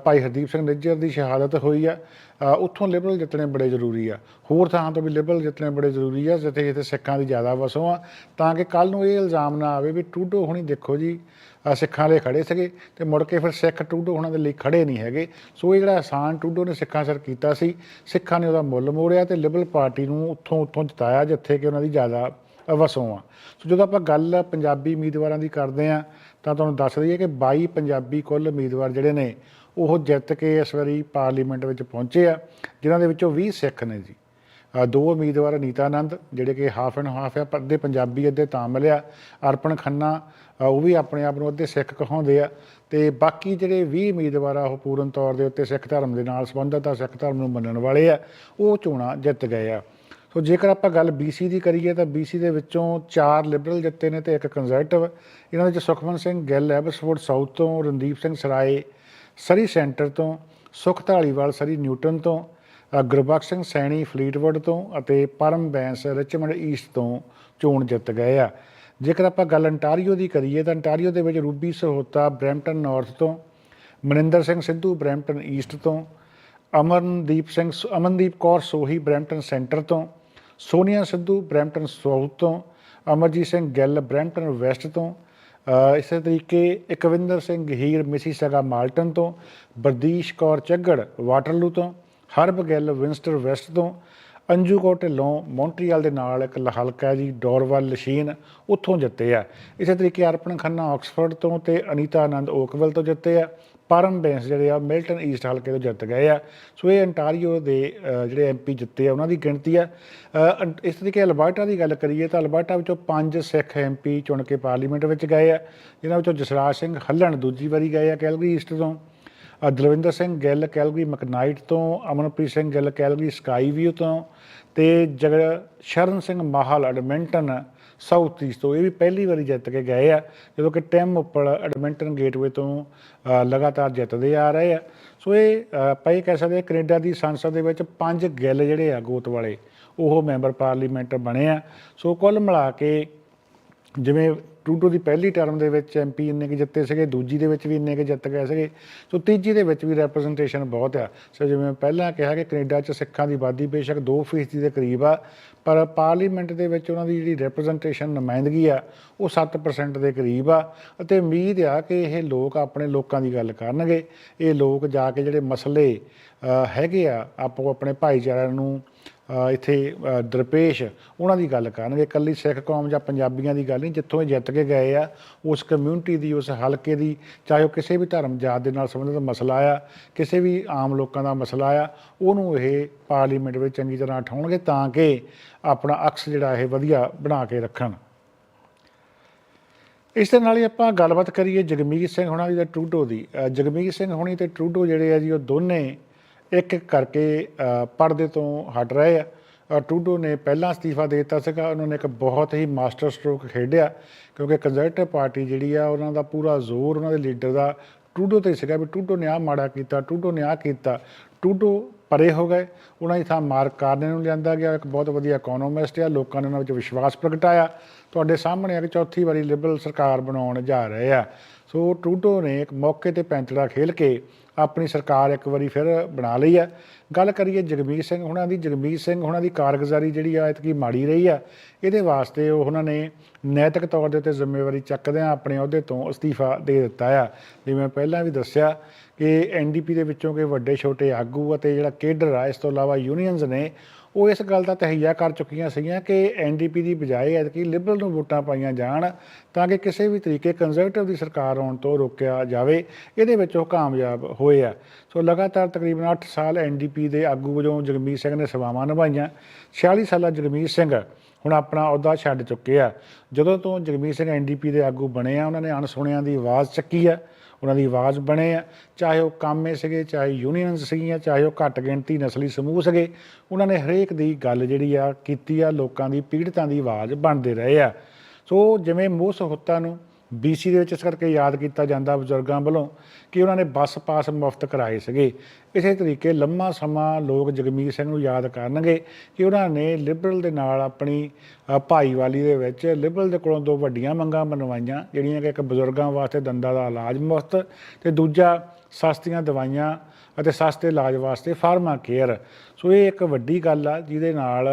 ਭਾਈ ਹਰਦੀਪ ਸਿੰਘ ਨਿੱਜਰ ਦੀ ਸ਼ਹਾਦਤ ਹੋਈ ਆ। ਉੱਥੋਂ ਲਿਬਰਲ ਜਿੱਤਣੇ ਬੜੇ ਜ਼ਰੂਰੀ ਆ। ਹੋਰ ਥਾਂ ਤੋਂ ਵੀ ਲਿਬਰਲ ਜਿੱਤਣੇ ਬੜੇ ਜ਼ਰੂਰੀ ਆ, ਜਿੱਥੇ ਜਿੱਥੇ ਸਿੱਖਾਂ ਦੀ ਜ਼ਿਆਦਾ ਵਸੋਂ ਆ, ਤਾਂ ਕਿ ਕੱਲ ਨੂੰ ਇਹ ਇਲਜ਼ਾਮ ਨਾ ਆਵੇ ਵੀ ਟੂਡੋ ਹੁਣੀ ਦੇਖੋ ਜੀ ਸਿੱਖਾਂ ਲਈ ਖੜੇ ਸੀਗੇ ਤੇ ਮੁੜ ਕੇ ਫਿਰ ਸਿੱਖ ਟੂਡੋ ਹੁਣਾਂ ਦੇ ਲਈ ਖੜੇ ਨਹੀਂ ਹੈਗੇ। ਸੋ ਇਹ ਜਿਹੜਾ ਆਸਾਨ ਟੂਡੋ ਨੇ ਸਿੱਖਾਂ ਸਰ ਕੀਤਾ ਸੀ, ਸਿੱਖਾਂ ਨੇ ਉਹਦਾ ਮੁੱਲ ਮੋੜਿਆ ਤੇ ਲਿਬਰਲ ਪਾਰਟੀ ਨੂੰ ਉੱਥੋਂ ਉੱਥੋਂ ਜਿਤਾਇਆ, ਜਿੱਥੇ ਕਿ ਉਹਨਾਂ ਦੀ ਜ਼ਿਆਦਾ ਵਸੋਂ ਆ। ਸੋ ਜਦੋਂ ਆਪਾਂ ਗੱਲ ਪੰਜਾਬੀ ਉਮੀਦਵਾਰਾਂ ਦੀ ਕਰਦੇ ਆ, ਤਾਂ ਤੁਹਾਨੂੰ ਦੱਸ ਦਈਏ ਕਿ 22 ਪੰਜਾਬੀ ਕੁੱਲ ਉਮੀਦਵਾਰ ਜਿਹੜੇ ਨੇ ਉਹ ਜਿੱਤ ਕੇ ਇਸ ਵਾਰੀ ਪਾਰਲੀਮੈਂਟ ਵਿੱਚ ਪਹੁੰਚੇ ਆ, ਜਿਨ੍ਹਾਂ ਦੇ ਵਿੱਚੋਂ 20 ਸਿੱਖ ਨੇ ਜੀ। ਦੋ ਉਮੀਦਵਾਰ ਨੀਤਾ ਆਨੰਦ, ਜਿਹੜੇ ਕਿ ਹਾਫ ਐਂਡ ਹਾਫ ਆ ਅੱਧੇ ਪੰਜਾਬੀ ਅੱਧੇ ਤਾਮਿਲ ਆ ਅਰਪਣ ਖੰਨਾ ਉਹ ਵੀ ਆਪਣੇ ਆਪ ਨੂੰ ਅੱਧੇ ਸਿੱਖ ਕਹਾਉਂਦੇ ਆ। ਤੇ ਬਾਕੀ ਜਿਹੜੇ 20 ਉਮੀਦਵਾਰ ਆ, ਉਹ ਪੂਰਨ ਤੌਰ ਦੇ ਉੱਤੇ ਸਿੱਖ ਧਰਮ ਦੇ ਨਾਲ ਸੰਬੰਧਿਤ ਆ, ਸਿੱਖ ਧਰਮ ਨੂੰ ਮੰਨਣ ਵਾਲੇ ਆ, ਉਹ ਚੋਣਾਂ ਜਿੱਤ ਗਏ ਆ। ਸੋ ਜੇਕਰ ਆਪਾਂ ਗੱਲ BC ਦੀ ਕਰੀਏ, ਤਾਂ BC ਦੇ ਵਿੱਚੋਂ ਚਾਰ ਲਿਬਰਲ ਜਿੱਤੇ ਨੇ ਤੇ ਇੱਕ ਕੰਜ਼ਰਵੇਟਿਵ ਇਹਨਾਂ ਵਿੱਚ ਸੁਖਮਨ ਸਿੰਘ ਗਿੱਲ ਐਬਸਫੋਰਡ ਸਾਊਥ ਤੋਂ, ਰਣਦੀਪ ਸਿੰਘ ਸਰਾਏ ਸਰੀ ਸੈਂਟਰ ਤੋਂ ਸੁਖ ਢਾਲੀਵਾਲ ਸਰੀ ਨਿਊਟਨ ਤੋਂ ਅ, ਗੁਰਬਖਸ਼ ਸਿੰਘ ਸੈਣੀ ਫਲੀਟਵੁੱਡ ਤੋਂ ਅਤੇ ਪਰਮ ਬੈਂਸ ਰਿਚਮੰਡ ਈਸਟ ਤੋਂ ਚੋਣ ਜਿੱਤ ਗਏ ਆ। ਜੇਕਰ ਆਪਾਂ ਗੱਲ ਅੰਟਾਰੀਓ ਦੀ ਕਰੀਏ ਤਾਂ ਅੰਟਾਰੀਓ ਦੇ ਵਿੱਚ ਰੂਬੀ ਸਹੋਤਾ ਬ੍ਰੈਂਪਟਨ ਨਾਰਥ ਤੋਂ ਮਨਿੰਦਰ ਸਿੰਘ ਸਿੱਧੂ ਬ੍ਰੈਂਪਟਨ ਈਸਟ ਤੋਂ ਅਮਨਦੀਪ ਸਿੰਘ ਅਮਨਦੀਪ ਕੌਰ ਸੋਹੀ ਬ੍ਰੈਂਪਟਨ ਸੈਂਟਰ ਤੋਂ ਸੋਨੀਆ ਸਿੱਧੂ ਬ੍ਰੈਂਪਟਨ ਸਾਊਥ ਤੋਂ ਅਮਰਜੀਤ ਸਿੰਘ ਗਿੱਲ ਬ੍ਰੈਂਪਟਨ ਵੈਸਟ ਤੋਂ ਇਸੇ ਤਰੀਕੇ ਇਕਵਿੰਦਰ ਸਿੰਘ ਹੀਰ ਮਿਸੀਸਗਾ ਮਾਲਟਨ ਤੋਂ, ਬਰਦੀਸ਼ ਕੌਰ ਚੱਗੜ ਵਾਟਰਲੂ ਤੋਂ ਹਰਬ ਗਿੱਲ ਵਿੰਸਟਰ ਵੈਸਟ ਤੋਂ ਅੰਜੂ ਕੌਰ ਢਿੱਲੋਂ ਮੌਂਟਰੀਅਲ ਦੇ ਨਾਲ ਇੱਕ ਹਲਕਾ ਜੀ ਡੋਰਵਲ ਲਸ਼ੀਨ ਉੱਥੋਂ ਜਿੱਤੇ ਆ। ਇਸੇ ਤਰੀਕੇ ਅਰਪਣ ਖੰਨਾ ਆਕਸਫੋਰਡ ਤੋਂ ਤੇ ਅਨੀਤਾ ਆਨੰਦ ਓਕਵਲ ਤੋਂ ਜਿੱਤੇ ਆ। ਪਰਮ ਬੈਂਸ ਜਿਹੜੇ ਆ ਮਿਲਟਨ ਈਸਟ ਹਲਕੇ ਤੋਂ ਜਿੱਤ ਗਏ ਆ। ਸੋ ਇਹ ਅੰਟਾਰੀਓ ਦੇ ਅ, ਜਿਹੜੇ ਐਮਪੀ ਜਿੱਤੇ ਆ ਉਹਨਾਂ ਦੀ ਗਿਣਤੀ ਆ। ਅੰ- ਇਸ ਤਰੀਕੇ ਅਲਬਰਟਾ ਦੀ ਗੱਲ ਕਰੀਏ ਤਾਂ ਅਲਬਰਟਾ ਵਿੱਚੋਂ ਪੰਜ ਸਿੱਖ ਐਮਪੀ ਚੁਣ ਕੇ ਪਾਰਲੀਮੈਂਟ ਵਿੱਚ ਗਏ ਆ ਜਿਨ੍ਹਾਂ ਵਿੱਚੋਂ ਜਸਰਾਜ ਸਿੰਘ ਹੱਲਣ ਦੂਜੀ ਵਾਰੀ ਗਏ ਆ ਕੈਲਗਰੀ ਈਸਟ ਤੋਂ। ਦਲਵਿੰਦਰ ਸਿੰਘ ਗਿੱਲ ਕੈਲਗਰੀ ਮਕਨਾਈਟ ਤੋਂ, Amanpreet Singh Gill Calgary sky view ਤੋਂ ਤੇ Jagsharan Singh Mahal Edmonton south east ਤੋਂ, ਇਹ ਵੀ ਪਹਿਲੀ ਵਾਰੀ ਜਿੱਤ ਕੇ ਗਏ ਆ, ਜਦੋਂ ਕਿ ਟੈਮ ਉੱਪਰ ਐਡਮਿੰਟਨ ਗੇਟਵੇ ਤੋਂ ਲਗਾਤਾਰ ਜਿੱਤਦੇ ਆ ਰਹੇ ਆ। ਸੋ ਇਹ ਆਪਾਂ ਇਹ ਕਹਿ ਸਕਦੇ ਹਾਂ ਕੈਨੇਡਾ ਦੀ ਸੰਸਦ ਦੇ ਵਿੱਚ ਪੰਜ ਗਿੱਲ ਜਿਹੜੇ ਆ ਗੋਤ ਵਾਲੇ, ਉਹ ਮੈਂਬਰ ਪਾਰਲੀਮੈਂਟ ਬਣੇ ਆ। ਸੋ ਕੁੱਲ ਮਿਲਾ ਕੇ ਜਿਵੇਂ ਟਰੂਡੋ ਦੀ ਪਹਿਲੀ ਟਰਮ ਦੇ ਵਿੱਚ ਐਮਪੀ ਇੰਨੇ ਕਿ ਜਿੱਤੇ ਸੀਗੇ, ਦੂਜੀ ਦੇ ਵਿੱਚ ਵੀ ਇੰਨੇ ਕਿ ਜਿੱਤ ਗਏ ਸੀਗੇ। ਸੋ ਤੀਜੀ ਦੇ ਵਿੱਚ ਵੀ ਰੈਪਰੈਜ਼ੈਂਟੇਸ਼ਨ ਬਹੁਤ ਆ। ਸੋ ਜਿਵੇਂ ਮੈਂ ਪਹਿਲਾਂ ਕਿਹਾ ਕਿ ਕੈਨੇਡਾ 'ਚ ਸਿੱਖਾਂ ਦੀ ਆਬਾਦੀ ਬੇਸ਼ੱਕ 2% ਦੇ ਕਰੀਬ ਆ, ਪਰ ਪਾਰਲੀਮੈਂਟ ਦੇ ਵਿੱਚ ਉਹਨਾਂ ਦੀ ਜਿਹੜੀ ਰੈਪਰੈਜ਼ੈਂਟੇਸ਼ਨ ਨੁਮਾਇੰਦਗੀ ਆ, ਉਹ 7% ਦੇ ਕਰੀਬ ਆ। ਅਤੇ ਉਮੀਦ ਆ ਕਿ ਇਹ ਲੋਕ ਆਪਣੇ ਲੋਕਾਂ ਦੀ ਗੱਲ ਕਰਨਗੇ। ਇਹ ਲੋਕ ਜਾ ਕੇ ਜਿਹੜੇ ਮਸਲੇ ਹੈਗੇ ਆ ਆਪੋ ਆਪਣੇ ਭਾਈਚਾਰਿਆਂ ਨੂੰ ਇੱਥੇ ਦਰਪੇਸ਼, ਉਹਨਾਂ ਦੀ ਗੱਲ ਕਰਨਗੇ। ਇਕੱਲੀ ਸਿੱਖ ਕੌਮ ਜਾਂ ਪੰਜਾਬੀਆਂ ਦੀ ਗੱਲ ਨਹੀਂ, ਜਿੱਥੋਂ ਇਹ ਜਿੱਤ ਕੇ ਗਏ ਆ, ਉਸ ਕਮਿਊਨਿਟੀ ਦੀ, ਉਸ ਹਲਕੇ ਦੀ, ਚਾਹੇ ਉਹ ਕਿਸੇ ਵੀ ਧਰਮ ਜਾਤ ਦੇ ਨਾਲ ਸੰਬੰਧਿਤ ਮਸਲਾ ਆ, ਕਿਸੇ ਵੀ ਆਮ ਲੋਕਾਂ ਦਾ ਮਸਲਾ ਆ, ਉਹਨੂੰ ਇਹ ਪਾਰਲੀਮੈਂਟ ਵਿੱਚ ਚੰਗੀ ਤਰ੍ਹਾਂ ਉਠਾਉਣਗੇ ਤਾਂ ਕਿ ਆਪਣਾ ਅਕਸ ਜਿਹੜਾ ਇਹ ਵਧੀਆ ਬਣਾ ਕੇ ਰੱਖਣ। ਇਸ ਦੇ ਨਾਲ ਹੀ ਆਪਾਂ ਗੱਲਬਾਤ ਕਰੀਏ ਜਗਮੀਤ ਸਿੰਘ ਹੋਣਾ ਦੀ ਤੇ ਟਰੂਡੋ ਦੀ। ਜਗਮੀਤ ਸਿੰਘ ਹੋਣੀ ਤੇ ਟਰੂਡੋ ਜਿਹੜੇ ਆ ਜੀ, ਉਹ ਦੋਨੇ ਇੱਕ ਇੱਕ ਕਰਕੇ ਪਰਦੇ ਤੋਂ ਹਟ ਰਹੇ ਆ। ਅ, ਟਰੂਡੋ ਨੇ ਪਹਿਲਾਂ ਅਸਤੀਫਾ ਦੇ ਦਿੱਤਾ ਸੀਗਾ। ਉਹਨਾਂ ਨੇ ਇੱਕ ਬਹੁਤ ਹੀ ਮਾਸਟਰ ਸਟ੍ਰੋਕ ਖੇਡਿਆ ਕਿਉਂਕਿ ਕੰਜ਼ਰਵੇਟਿਵ ਪਾਰਟੀ ਜਿਹੜੀ ਆ ਉਹਨਾਂ ਦਾ ਪੂਰਾ ਜ਼ੋਰ ਉਹਨਾਂ ਦੇ ਲੀਡਰ ਦਾ ਟੂਡੋ ਤੇ ਸੀਗਾ ਵੀ ਟੂਡੋ ਨੇ ਆ ਮਾੜਾ ਕੀਤਾ ਟੂਡੋ ਨੇ ਆ ਕੀਤਾ। ਟੂਡੋ ਪਰੇ ਹੋ ਗਏ। ਉਹਨਾਂ ਦੀ ਥਾਂ ਮਾਰਕ ਕਾਰਨੇ ਨੂੰ ਲਿਆਂਦਾ ਗਿਆ। ਇੱਕ ਬਹੁਤ ਵਧੀਆ ਇਕਨੋਮਿਸਟ ਆ। ਲੋਕਾਂ ਨੇ ਉਹਨਾਂ ਵਿੱਚ ਵਿਸ਼ਵਾਸ ਪ੍ਰਗਟਾਇਆ। ਤੁਹਾਡੇ ਸਾਹਮਣੇ ਆ ਕਿ ਚੌਥੀ ਵਾਰੀ ਲਿਬਰਲ ਸਰਕਾਰ ਬਣਾਉਣ ਜਾ ਰਹੇ ਆ। ਸੋ ਟੂਡੋ ਨੇ ਇੱਕ ਮੌਕੇ ਤੇ ਪੈਂਤੜਾ ਖੇਲ ਕੇ ਆਪਣੀ ਸਰਕਾਰ ਇੱਕ ਵਾਰੀ ਫਿਰ ਬਣਾ ਲਈ ਆ। ਗੱਲ ਕਰੀਏ ਜਗਮੀਤ ਸਿੰਘ ਹੁਣਾਂ ਦੀ। ਜਗਮੀਤ ਸਿੰਘ ਹੁਣਾਂ ਦੀ ਕਾਰਗੁਜ਼ਾਰੀ ਜਿਹੜੀ ਆ ਇਤਕੀ ਮਾੜੀ ਰਹੀ ਆ। ਇਹਦੇ ਵਾਸਤੇ ਉਹ ਉਹਨਾਂ ਨੇ ਨੈਤਿਕ ਤੌਰ ਦੇ ਉੱਤੇ ਜ਼ਿੰਮੇਵਾਰੀ ਚੱਕਦਿਆਂ ਆਪਣੇ ਅਹੁਦੇ ਤੋਂ ਅਸਤੀਫਾ ਦੇ ਦਿੱਤਾ ਆ। ਜਿਵੇਂ ਪਹਿਲਾਂ ਵੀ ਦੱਸਿਆ ਕਿ ਐਨਡੀਪੀ ਦੇ ਵਿੱਚੋਂ ਕਿ ਵੱਡੇ ਛੋਟੇ ਆਗੂ ਅਤੇ ਜਿਹੜਾ ਕੇਡਰ ਆ, ਇਸ ਤੋਂ ਇਲਾਵਾ ਯੂਨੀਅਨਸ ਨੇ ਉਹ ਇਸ ਗੱਲ ਦਾ ਤਹਈਆ ਕਰ ਚੁੱਕੀਆਂ ਸੀਗੀਆਂ ਕਿ ਐਨਡੀਪੀ ਦੀ ਬਜਾਏ ਐਤਕੀ ਲਿਬਰਲ ਨੂੰ ਵੋਟਾਂ ਪਾਈਆਂ ਜਾਣ ਤਾਂ ਕਿ ਕਿਸੇ ਵੀ ਤਰੀਕੇ ਕੰਜ਼ਰਵੇਟਿਵ ਦੀ ਸਰਕਾਰ ਆਉਣ ਤੋਂ ਰੋਕਿਆ ਜਾਵੇ, ਇਹਦੇ ਵਿੱਚ ਉਹ ਕਾਮਯਾਬ ਹੋਏ ਆ। ਸੋ ਲਗਾਤਾਰ ਤਕਰੀਬਨ 8 ਸਾਲ ਐਨਡੀਪੀ ਦੇ ਆਗੂ ਵਜੋਂ ਜਗਮੀਤ ਸਿੰਘ ਨੇ ਸੇਵਾਵਾਂ ਨਿਭਾਈਆਂ। 46 ਸਾਲਾ ਜਗਮੀਤ ਸਿੰਘ ਹੁਣ ਆਪਣਾ ਅਹੁਦਾ ਛੱਡ ਚੁੱਕੇ ਆ। ਜਦੋਂ ਤੋਂ ਜਗਮੀਤ ਸਿੰਘ ਐਨਡੀਪੀ ਦੇ ਆਗੂ ਬਣੇ ਆ, ਉਹਨਾਂ ਨੇ ਅਣਸੁਣਿਆਂ ਦੀ ਆਵਾਜ਼ ਚੱਕੀ ਆ। ਉਹਨਾਂ ਦੀ ਆਵਾਜ਼ ਬਣੇ ਆ। ਚਾਹੇ ਉਹ ਕਾਮੇ ਸੀਗੇ, ਚਾਹੇ ਯੂਨੀਅਨਸ ਸੀਗੀਆਂ, ਚਾਹੇ ਉਹ ਘੱਟ ਗਿਣਤੀ ਨਸਲੀ ਸਮੂਹ ਸੀਗੇ, ਉਹਨਾਂ ਨੇ ਹਰੇਕ ਦੀ ਗੱਲ ਜਿਹੜੀ ਆ ਕੀਤੀ ਆ, ਲੋਕਾਂ ਦੀ ਪੀੜਤਾਂ ਦੀ ਆਵਾਜ਼ ਬਣਦੇ ਰਹੇ ਆ। ਸੋ ਜਿਵੇਂ ਮੋਹ ਸਹੂਲਤਾਂ ਨੂੰ BC ਦੇ ਵਿੱਚ ਇਸ ਕਰਕੇ ਯਾਦ ਕੀਤਾ ਜਾਂਦਾ ਬਜ਼ੁਰਗਾਂ ਵੱਲੋਂ ਕਿ ਉਹਨਾਂ ਨੇ ਬੱਸ ਪਾਸ ਮੁਫਤ ਕਰਾਏ ਸੀਗੇ। ਇਸੇ ਤਰੀਕੇ ਲੰਮਾ ਸਮਾਂ ਲੋਕ ਜਗਮੀਤ ਸਿੰਘ ਨੂੰ ਯਾਦ ਕਰਨਗੇ ਕਿ ਉਹਨਾਂ ਨੇ ਲਿਬਰਲ ਦੇ ਨਾਲ ਆਪਣੀ ਭਾਈਵਾਲੀ ਦੇ ਵਿੱਚ ਲਿਬਰਲ ਦੇ ਕੋਲੋਂ ਦੋ ਵੱਡੀਆਂ ਮੰਗਾਂ ਮਨਵਾਈਆਂ ਜਿਹੜੀਆਂ ਕਿ ਇੱਕ ਬਜ਼ੁਰਗਾਂ ਵਾਸਤੇ ਦੰਦਾਂ ਦਾ ਇਲਾਜ ਮੁਫਤ ਤੇ ਦੂਜਾ ਸਸਤੀਆਂ ਦਵਾਈਆਂ ਅਤੇ ਸਸਤੇ ਇਲਾਜ ਵਾਸਤੇ ਫਾਰਮਾ ਕੇਅਰ ਸੋ ਇਹ ਇੱਕ ਵੱਡੀ ਗੱਲ ਆ, ਜਿਹਦੇ ਨਾਲ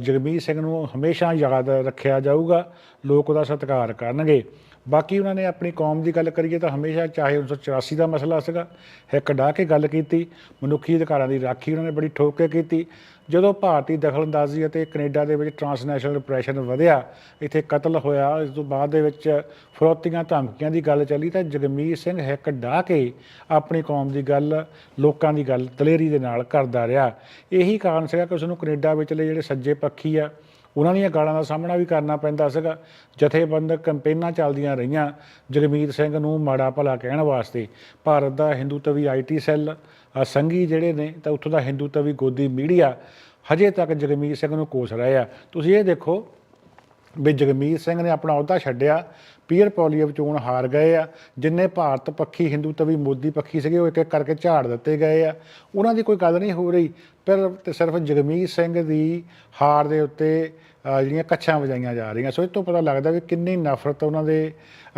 ਜਗਮੀਤ ਸਿੰਘ ਨੂੰ ਹਮੇਸ਼ਾ ਯਾਦ ਰੱਖਿਆ ਜਾਊਗਾ, ਲੋਕ ਉਹਦਾ ਸਤਿਕਾਰ ਕਰਨਗੇ। ਬਾਕੀ ਉਹਨਾਂ ਨੇ ਆਪਣੀ ਕੌਮ ਦੀ ਗੱਲ ਕਰੀਏ ਤਾਂ ਹਮੇਸ਼ਾ ਚਾਹੇ 1984 ਦਾ ਮਸਲਾ ਸੀਗਾ, ਇੱਕ ਡਾ ਕੇ ਗੱਲ ਕੀਤੀ, ਮਨੁੱਖੀ ਅਧਿਕਾਰਾਂ ਦੀ ਰਾਖੀ ਉਹਨਾਂ ਨੇ ਬੜੀ ਠੋਕ ਕੇ ਕੀਤੀ ਜਦੋਂ ਭਾਰਤੀ ਦਖਲਅੰਦਾਜ਼ੀ ਅਤੇ ਕੈਨੇਡਾ ਦੇ ਵਿੱਚ ਟਰਾਂਸਨੈਸ਼ਨਲ ਰਿਪਰੈਸ਼ਨ ਵਧਿਆ, ਇੱਥੇ ਕਤਲ ਹੋਇਆ, ਇਸ ਤੋਂ ਬਾਅਦ ਦੇ ਵਿੱਚ ਫਰੋਤੀਆਂ ਧਮਕੀਆਂ ਦੀ ਗੱਲ ਚੱਲੀ ਤਾਂ ਜਗਮੀਤ ਸਿੰਘ ਹਿੱਕ ਡਾ ਕੇ ਆਪਣੀ ਕੌਮ ਦੀ ਗੱਲ, ਲੋਕਾਂ ਦੀ ਗੱਲ ਦਲੇਰੀ ਦੇ ਨਾਲ ਕਰਦਾ ਰਿਹਾ। ਇਹੀ ਕਾਰਨ ਸੀਗਾ ਕਿ ਉਸ ਨੂੰ ਕੈਨੇਡਾ ਵਿਚਲੇ ਜਿਹੜੇ ਸੱਜੇ ਪੱਖੀ ਆ, ਉਹਨਾਂ ਦੀਆਂ ਗਾਲਾਂ ਦਾ ਸਾਹਮਣਾ ਵੀ ਕਰਨਾ ਪੈਂਦਾ ਸੀਗਾ। ਜਥੇਬੰਦਕ ਕੈਂਪੇਨਾਂ ਚੱਲਦੀਆਂ ਰਹੀਆਂ, ਜਗਮੀਤ ਸਿੰਘ ਨੂੰ ਮਾੜਾ ਭਲਾ ਕਹਿਣ ਵਾਸਤੇ। ਭਾਰਤ ਦਾ ਹਿੰਦੂਤਵੀ ਆਈਟੀ ਸੈੱਲ ਅ, ਸੰਘੀ ਜਿਹੜੇ ਨੇ ਤਾਂ ਉੱਥੋਂ ਦਾ ਹਿੰਦੂ ਤਵੀ ਗੋਦੀ ਮੀਡੀਆ ਹਜੇ ਤੱਕ ਜਗਮੀਤ ਸਿੰਘ ਨੂੰ ਕੋਸ ਰਹੇ ਆ। ਤੁਸੀਂ ਇਹ ਦੇਖੋ ਵੀ ਜਗਮੀਤ ਸਿੰਘ ਨੇ ਆਪਣਾ ਅਹੁਦਾ ਛੱਡਿਆ ਪੀਅਰ ਪੋਲੀਓ ਚੋਣ ਹਾਰ ਗਏ ਆ। ਜਿੰਨੇ ਭਾਰਤ ਪੱਖੀ ਹਿੰਦੂ ਤਵੀ ਮੋਦੀ ਪੱਖੀ ਸੀਗੇ ਉਹ ਇੱਕ ਇੱਕ ਕਰਕੇ ਝਾੜ ਦਿੱਤੇ ਗਏ ਆ। ਉਹਨਾਂ ਦੀ ਕੋਈ ਗੱਲ ਨਹੀਂ ਹੋ ਰਹੀ ਪਰ ਤੇ ਸਿਰਫ ਜਗਮੀਤ ਸਿੰਘ ਦੀ ਹਾਰ ਦੇ ਉੱਤੇ ਜਿਹੜੀਆਂ ਕੱਛਾਂ ਵਜਾਈਆਂ ਜਾ ਰਹੀਆਂ। ਸੋ ਇਹ ਤੋਂ ਪਤਾ ਲੱਗਦਾ ਵੀ ਕਿੰਨੀ ਨਫ਼ਰਤ ਉਹਨਾਂ ਦੇ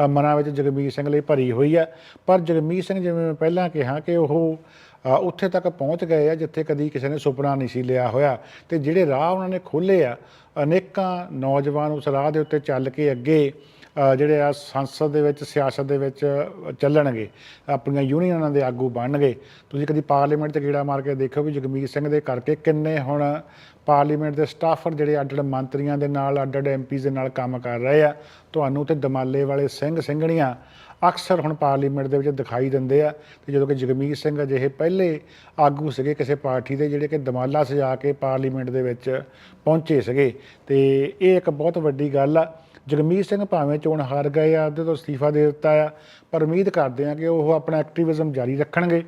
ਮਨਾਂ ਵਿੱਚ ਜਗਮੀਤ ਸਿੰਘ ਲਈ ਭਰੀ ਹੋਈ ਆ। ਪਰ ਜਗਮੀਤ ਸਿੰਘ ਜਿਵੇਂ ਮੈਂ ਪਹਿਲਾਂ ਕਿਹਾ ਕਿ ਉਹ ਉੱਥੇ ਤੱਕ ਪਹੁੰਚ ਗਏ ਆ, ਜਿੱਥੇ ਕਦੀ ਕਿਸੇ ਨੇ ਸੁਪਨਾ ਨਹੀਂ ਸੀ ਲਿਆ ਹੋਇਆ। ਤੇ ਜਿਹੜੇ ਰਾਹ ਉਹਨਾਂ ਨੇ ਖੋਲ੍ਹੇ ਆ, ਅਨੇਕਾਂ ਨੌਜਵਾਨ ਉਸ ਰਾਹ ਦੇ ਉੱਤੇ ਚੱਲ ਕੇ ਅੱਗੇ ਜਿਹੜੇ ਆ ਸੰਸਦ ਦੇ ਵਿੱਚ, ਸਿਆਸਤ ਦੇ ਵਿੱਚ ਚੱਲਣਗੇ, ਆਪਣੀਆਂ ਯੂਨੀਅਨਾਂ ਦੇ ਆਗੂ ਬਣਨਗੇ। ਤੁਸੀਂ ਕਦੀ ਪਾਰਲੀਮੈਂਟ 'ਚ ਗੇੜਾ ਮਾਰ ਕੇ ਦੇਖੋ ਵੀ ਜਗਮੀਤ ਸਿੰਘ ਦੇ ਕਰਕੇ ਕਿੰਨੇ ਹੁਣ ਪਾਰਲੀਮੈਂਟ ਦੇ ਸਟਾਫਰ ਜਿਹੜੇ ਅੱਡ ਅੱਡ ਮੰਤਰੀਆਂ ਦੇ ਨਾਲ ਅੱਡ ਅੱਡ ਐਮਪੀਜ਼ ਦੇ ਨਾਲ ਕੰਮ ਕਰ ਰਹੇ ਆ। ਤੁਹਾਨੂੰ ਤੇ ਦਮਾਲੇ ਵਾਲੇ ਸਿੰਘ ਸਿੰਘਣੀਆਂ ਅਕਸਰ ਹੁਣ ਪਾਰਲੀਮੈਂਟ ਦੇ ਵਿੱਚ ਦਿਖਾਈ ਦਿੰਦੇ ਆ ਤੇ ਜਦੋਂ ਕਿ ਜਗਮੀਤ ਸਿੰਘ ਅਜਿਹੇ ਪਹਿਲੇ ਆਗੂ ਸੀਗੇ ਕਿਸੇ ਪਾਰਟੀ ਦੇ ਜਿਹੜੇ ਕਿ ਦਮਾਲਾ ਸਜਾ ਕੇ ਪਾਰਲੀਮੈਂਟ ਦੇ ਵਿੱਚ ਪਹੁੰਚੇ ਸੀਗੇ ਤੇ ਇਹ ਇੱਕ ਬਹੁਤ ਵੱਡੀ ਗੱਲ ਆ। ਜਗਮੀਤ ਸਿੰਘ ਭਾਵੇਂ ਚੋਣ ਹਾਰ ਗਏ ਆ ਉਹਦੇ ਤੋਂ ਅਸਤੀਫਾ ਦੇ ਦਿੱਤਾ ਆ, ਪਰ ਉਮੀਦ ਕਰਦੇ ਆ ਕਿ ਉਹ ਆਪਣਾ ਐਕਟਿਵਿਜ਼ਮ ਜਾਰੀ ਰੱਖਣਗੇ।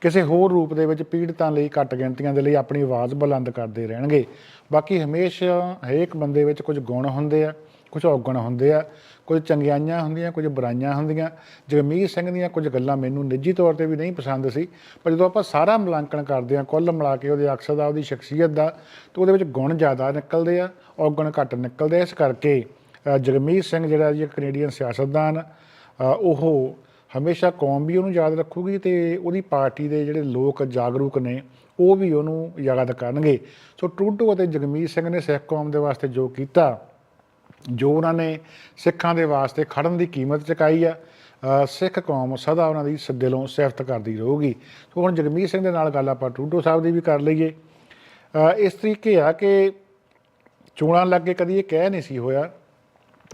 ਕਿਸੇ ਹੋਰ ਰੂਪ ਦੇ ਵਿੱਚ ਪੀੜਤਾਂ ਲਈ ਘੱਟ ਗਿਣਤੀਆਂ ਦੇ ਲਈ ਆਪਣੀ ਆਵਾਜ਼ ਬੁਲੰਦ ਕਰਦੇ ਰਹਿਣਗੇ। ਬਾਕੀ ਹਮੇਸ਼ਾ ਹਰੇਕ ਬੰਦੇ ਵਿੱਚ ਕੁਝ ਗੁਣ ਹੁੰਦੇ ਆ। ਕੁਝ ਔਗਣ ਹੁੰਦੇ ਆ ਕੁਝ ਚੰਗਿਆਈਆਂ ਹੁੰਦੀਆਂ ਕੁਝ ਬੁਰਾਈਆਂ ਹੁੰਦੀਆਂ। ਜਗਮੀਤ ਸਿੰਘ ਦੀਆਂ ਕੁਝ ਗੱਲਾਂ ਮੈਨੂੰ ਨਿੱਜੀ ਤੌਰ ਤੇ ਵੀ ਨਹੀਂ ਪਸੰਦ ਸੀ, ਪਰ ਜਦੋਂ ਆਪਾਂ ਸਾਰਾ ਮੁਲਾਂਕਣ ਕਰਦੇ ਆ ਕੁੱਲ ਮਿਲਾ ਕੇ ਉਹਦੇ ਅਕਸਰ ਦਾ, ਉਹਦੀ ਸ਼ਖਸੀਅਤ ਦਾ, ਤਾਂ ਉਹਦੇ ਵਿੱਚ ਗੁਣ ਜ਼ਿਆਦਾ ਨਿਕਲਦੇ ਆ, ਔਗਣ ਘੱਟ ਨਿਕਲਦੇ ਆ। ਇਸ ਕਰਕੇ ਜਗਮੀਤ ਸਿੰਘ ਜਿਹੜਾ ਜੀ ਕੈਨੇਡੀਅਨ ਸਿਆਸਤਦਾਨ ਉਹ ਹਮੇਸ਼ਾ ਕੌਮ ਵੀ ਉਹਨੂੰ ਯਾਦ ਰੱਖੂਗੀ ਤੇ ਉਹਦੀ ਪਾਰਟੀ ਦੇ ਜਿਹੜੇ ਲੋਕ ਜਾਗਰੂਕ ਨੇ, ਉਹ ਵੀ ਉਹਨੂੰ ਯਾਦ ਕਰਨਗੇ। ਸੋ ਟਰੂਡੋ ਅਤੇ ਜਗਮੀਤ ਸਿੰਘ ਨੇ ਸਿੱਖ ਕੌਮ ਦੇ ਵਾਸਤੇ ਜੋ ਕੀਤਾ ਜੋ ਉਹਨਾਂ ਨੇ ਸਿੱਖਾਂ ਦੇ ਵਾਸਤੇ ਖੜਨ ਦੀ ਕੀਮਤ ਚੁਕਾਈ ਆ ਸਿੱਖ ਕੌਮ ਸਦਾ ਉਹਨਾਂ ਦੀ ਸ- ਦਿਲੋਂ ਸਿਫਤ ਕਰਦੀ ਰਹੂਗੀ। ਸੋ ਹੁਣ ਜਗਮੀਤ ਸਿੰਘ ਦੇ ਨਾਲ ਗੱਲ ਆਪਾਂ ਟੂਡੋ ਸਾਹਿਬ ਦੀ ਵੀ ਕਰ ਲਈਏ। ਇਸ ਤਰੀਕੇ ਆ ਕਿ ਚੋਣਾਂ ਲੱਗੇ ਕਦੀ ਇਹ ਕਹਿ ਨਹੀਂ ਸੀ ਹੋਇਆ।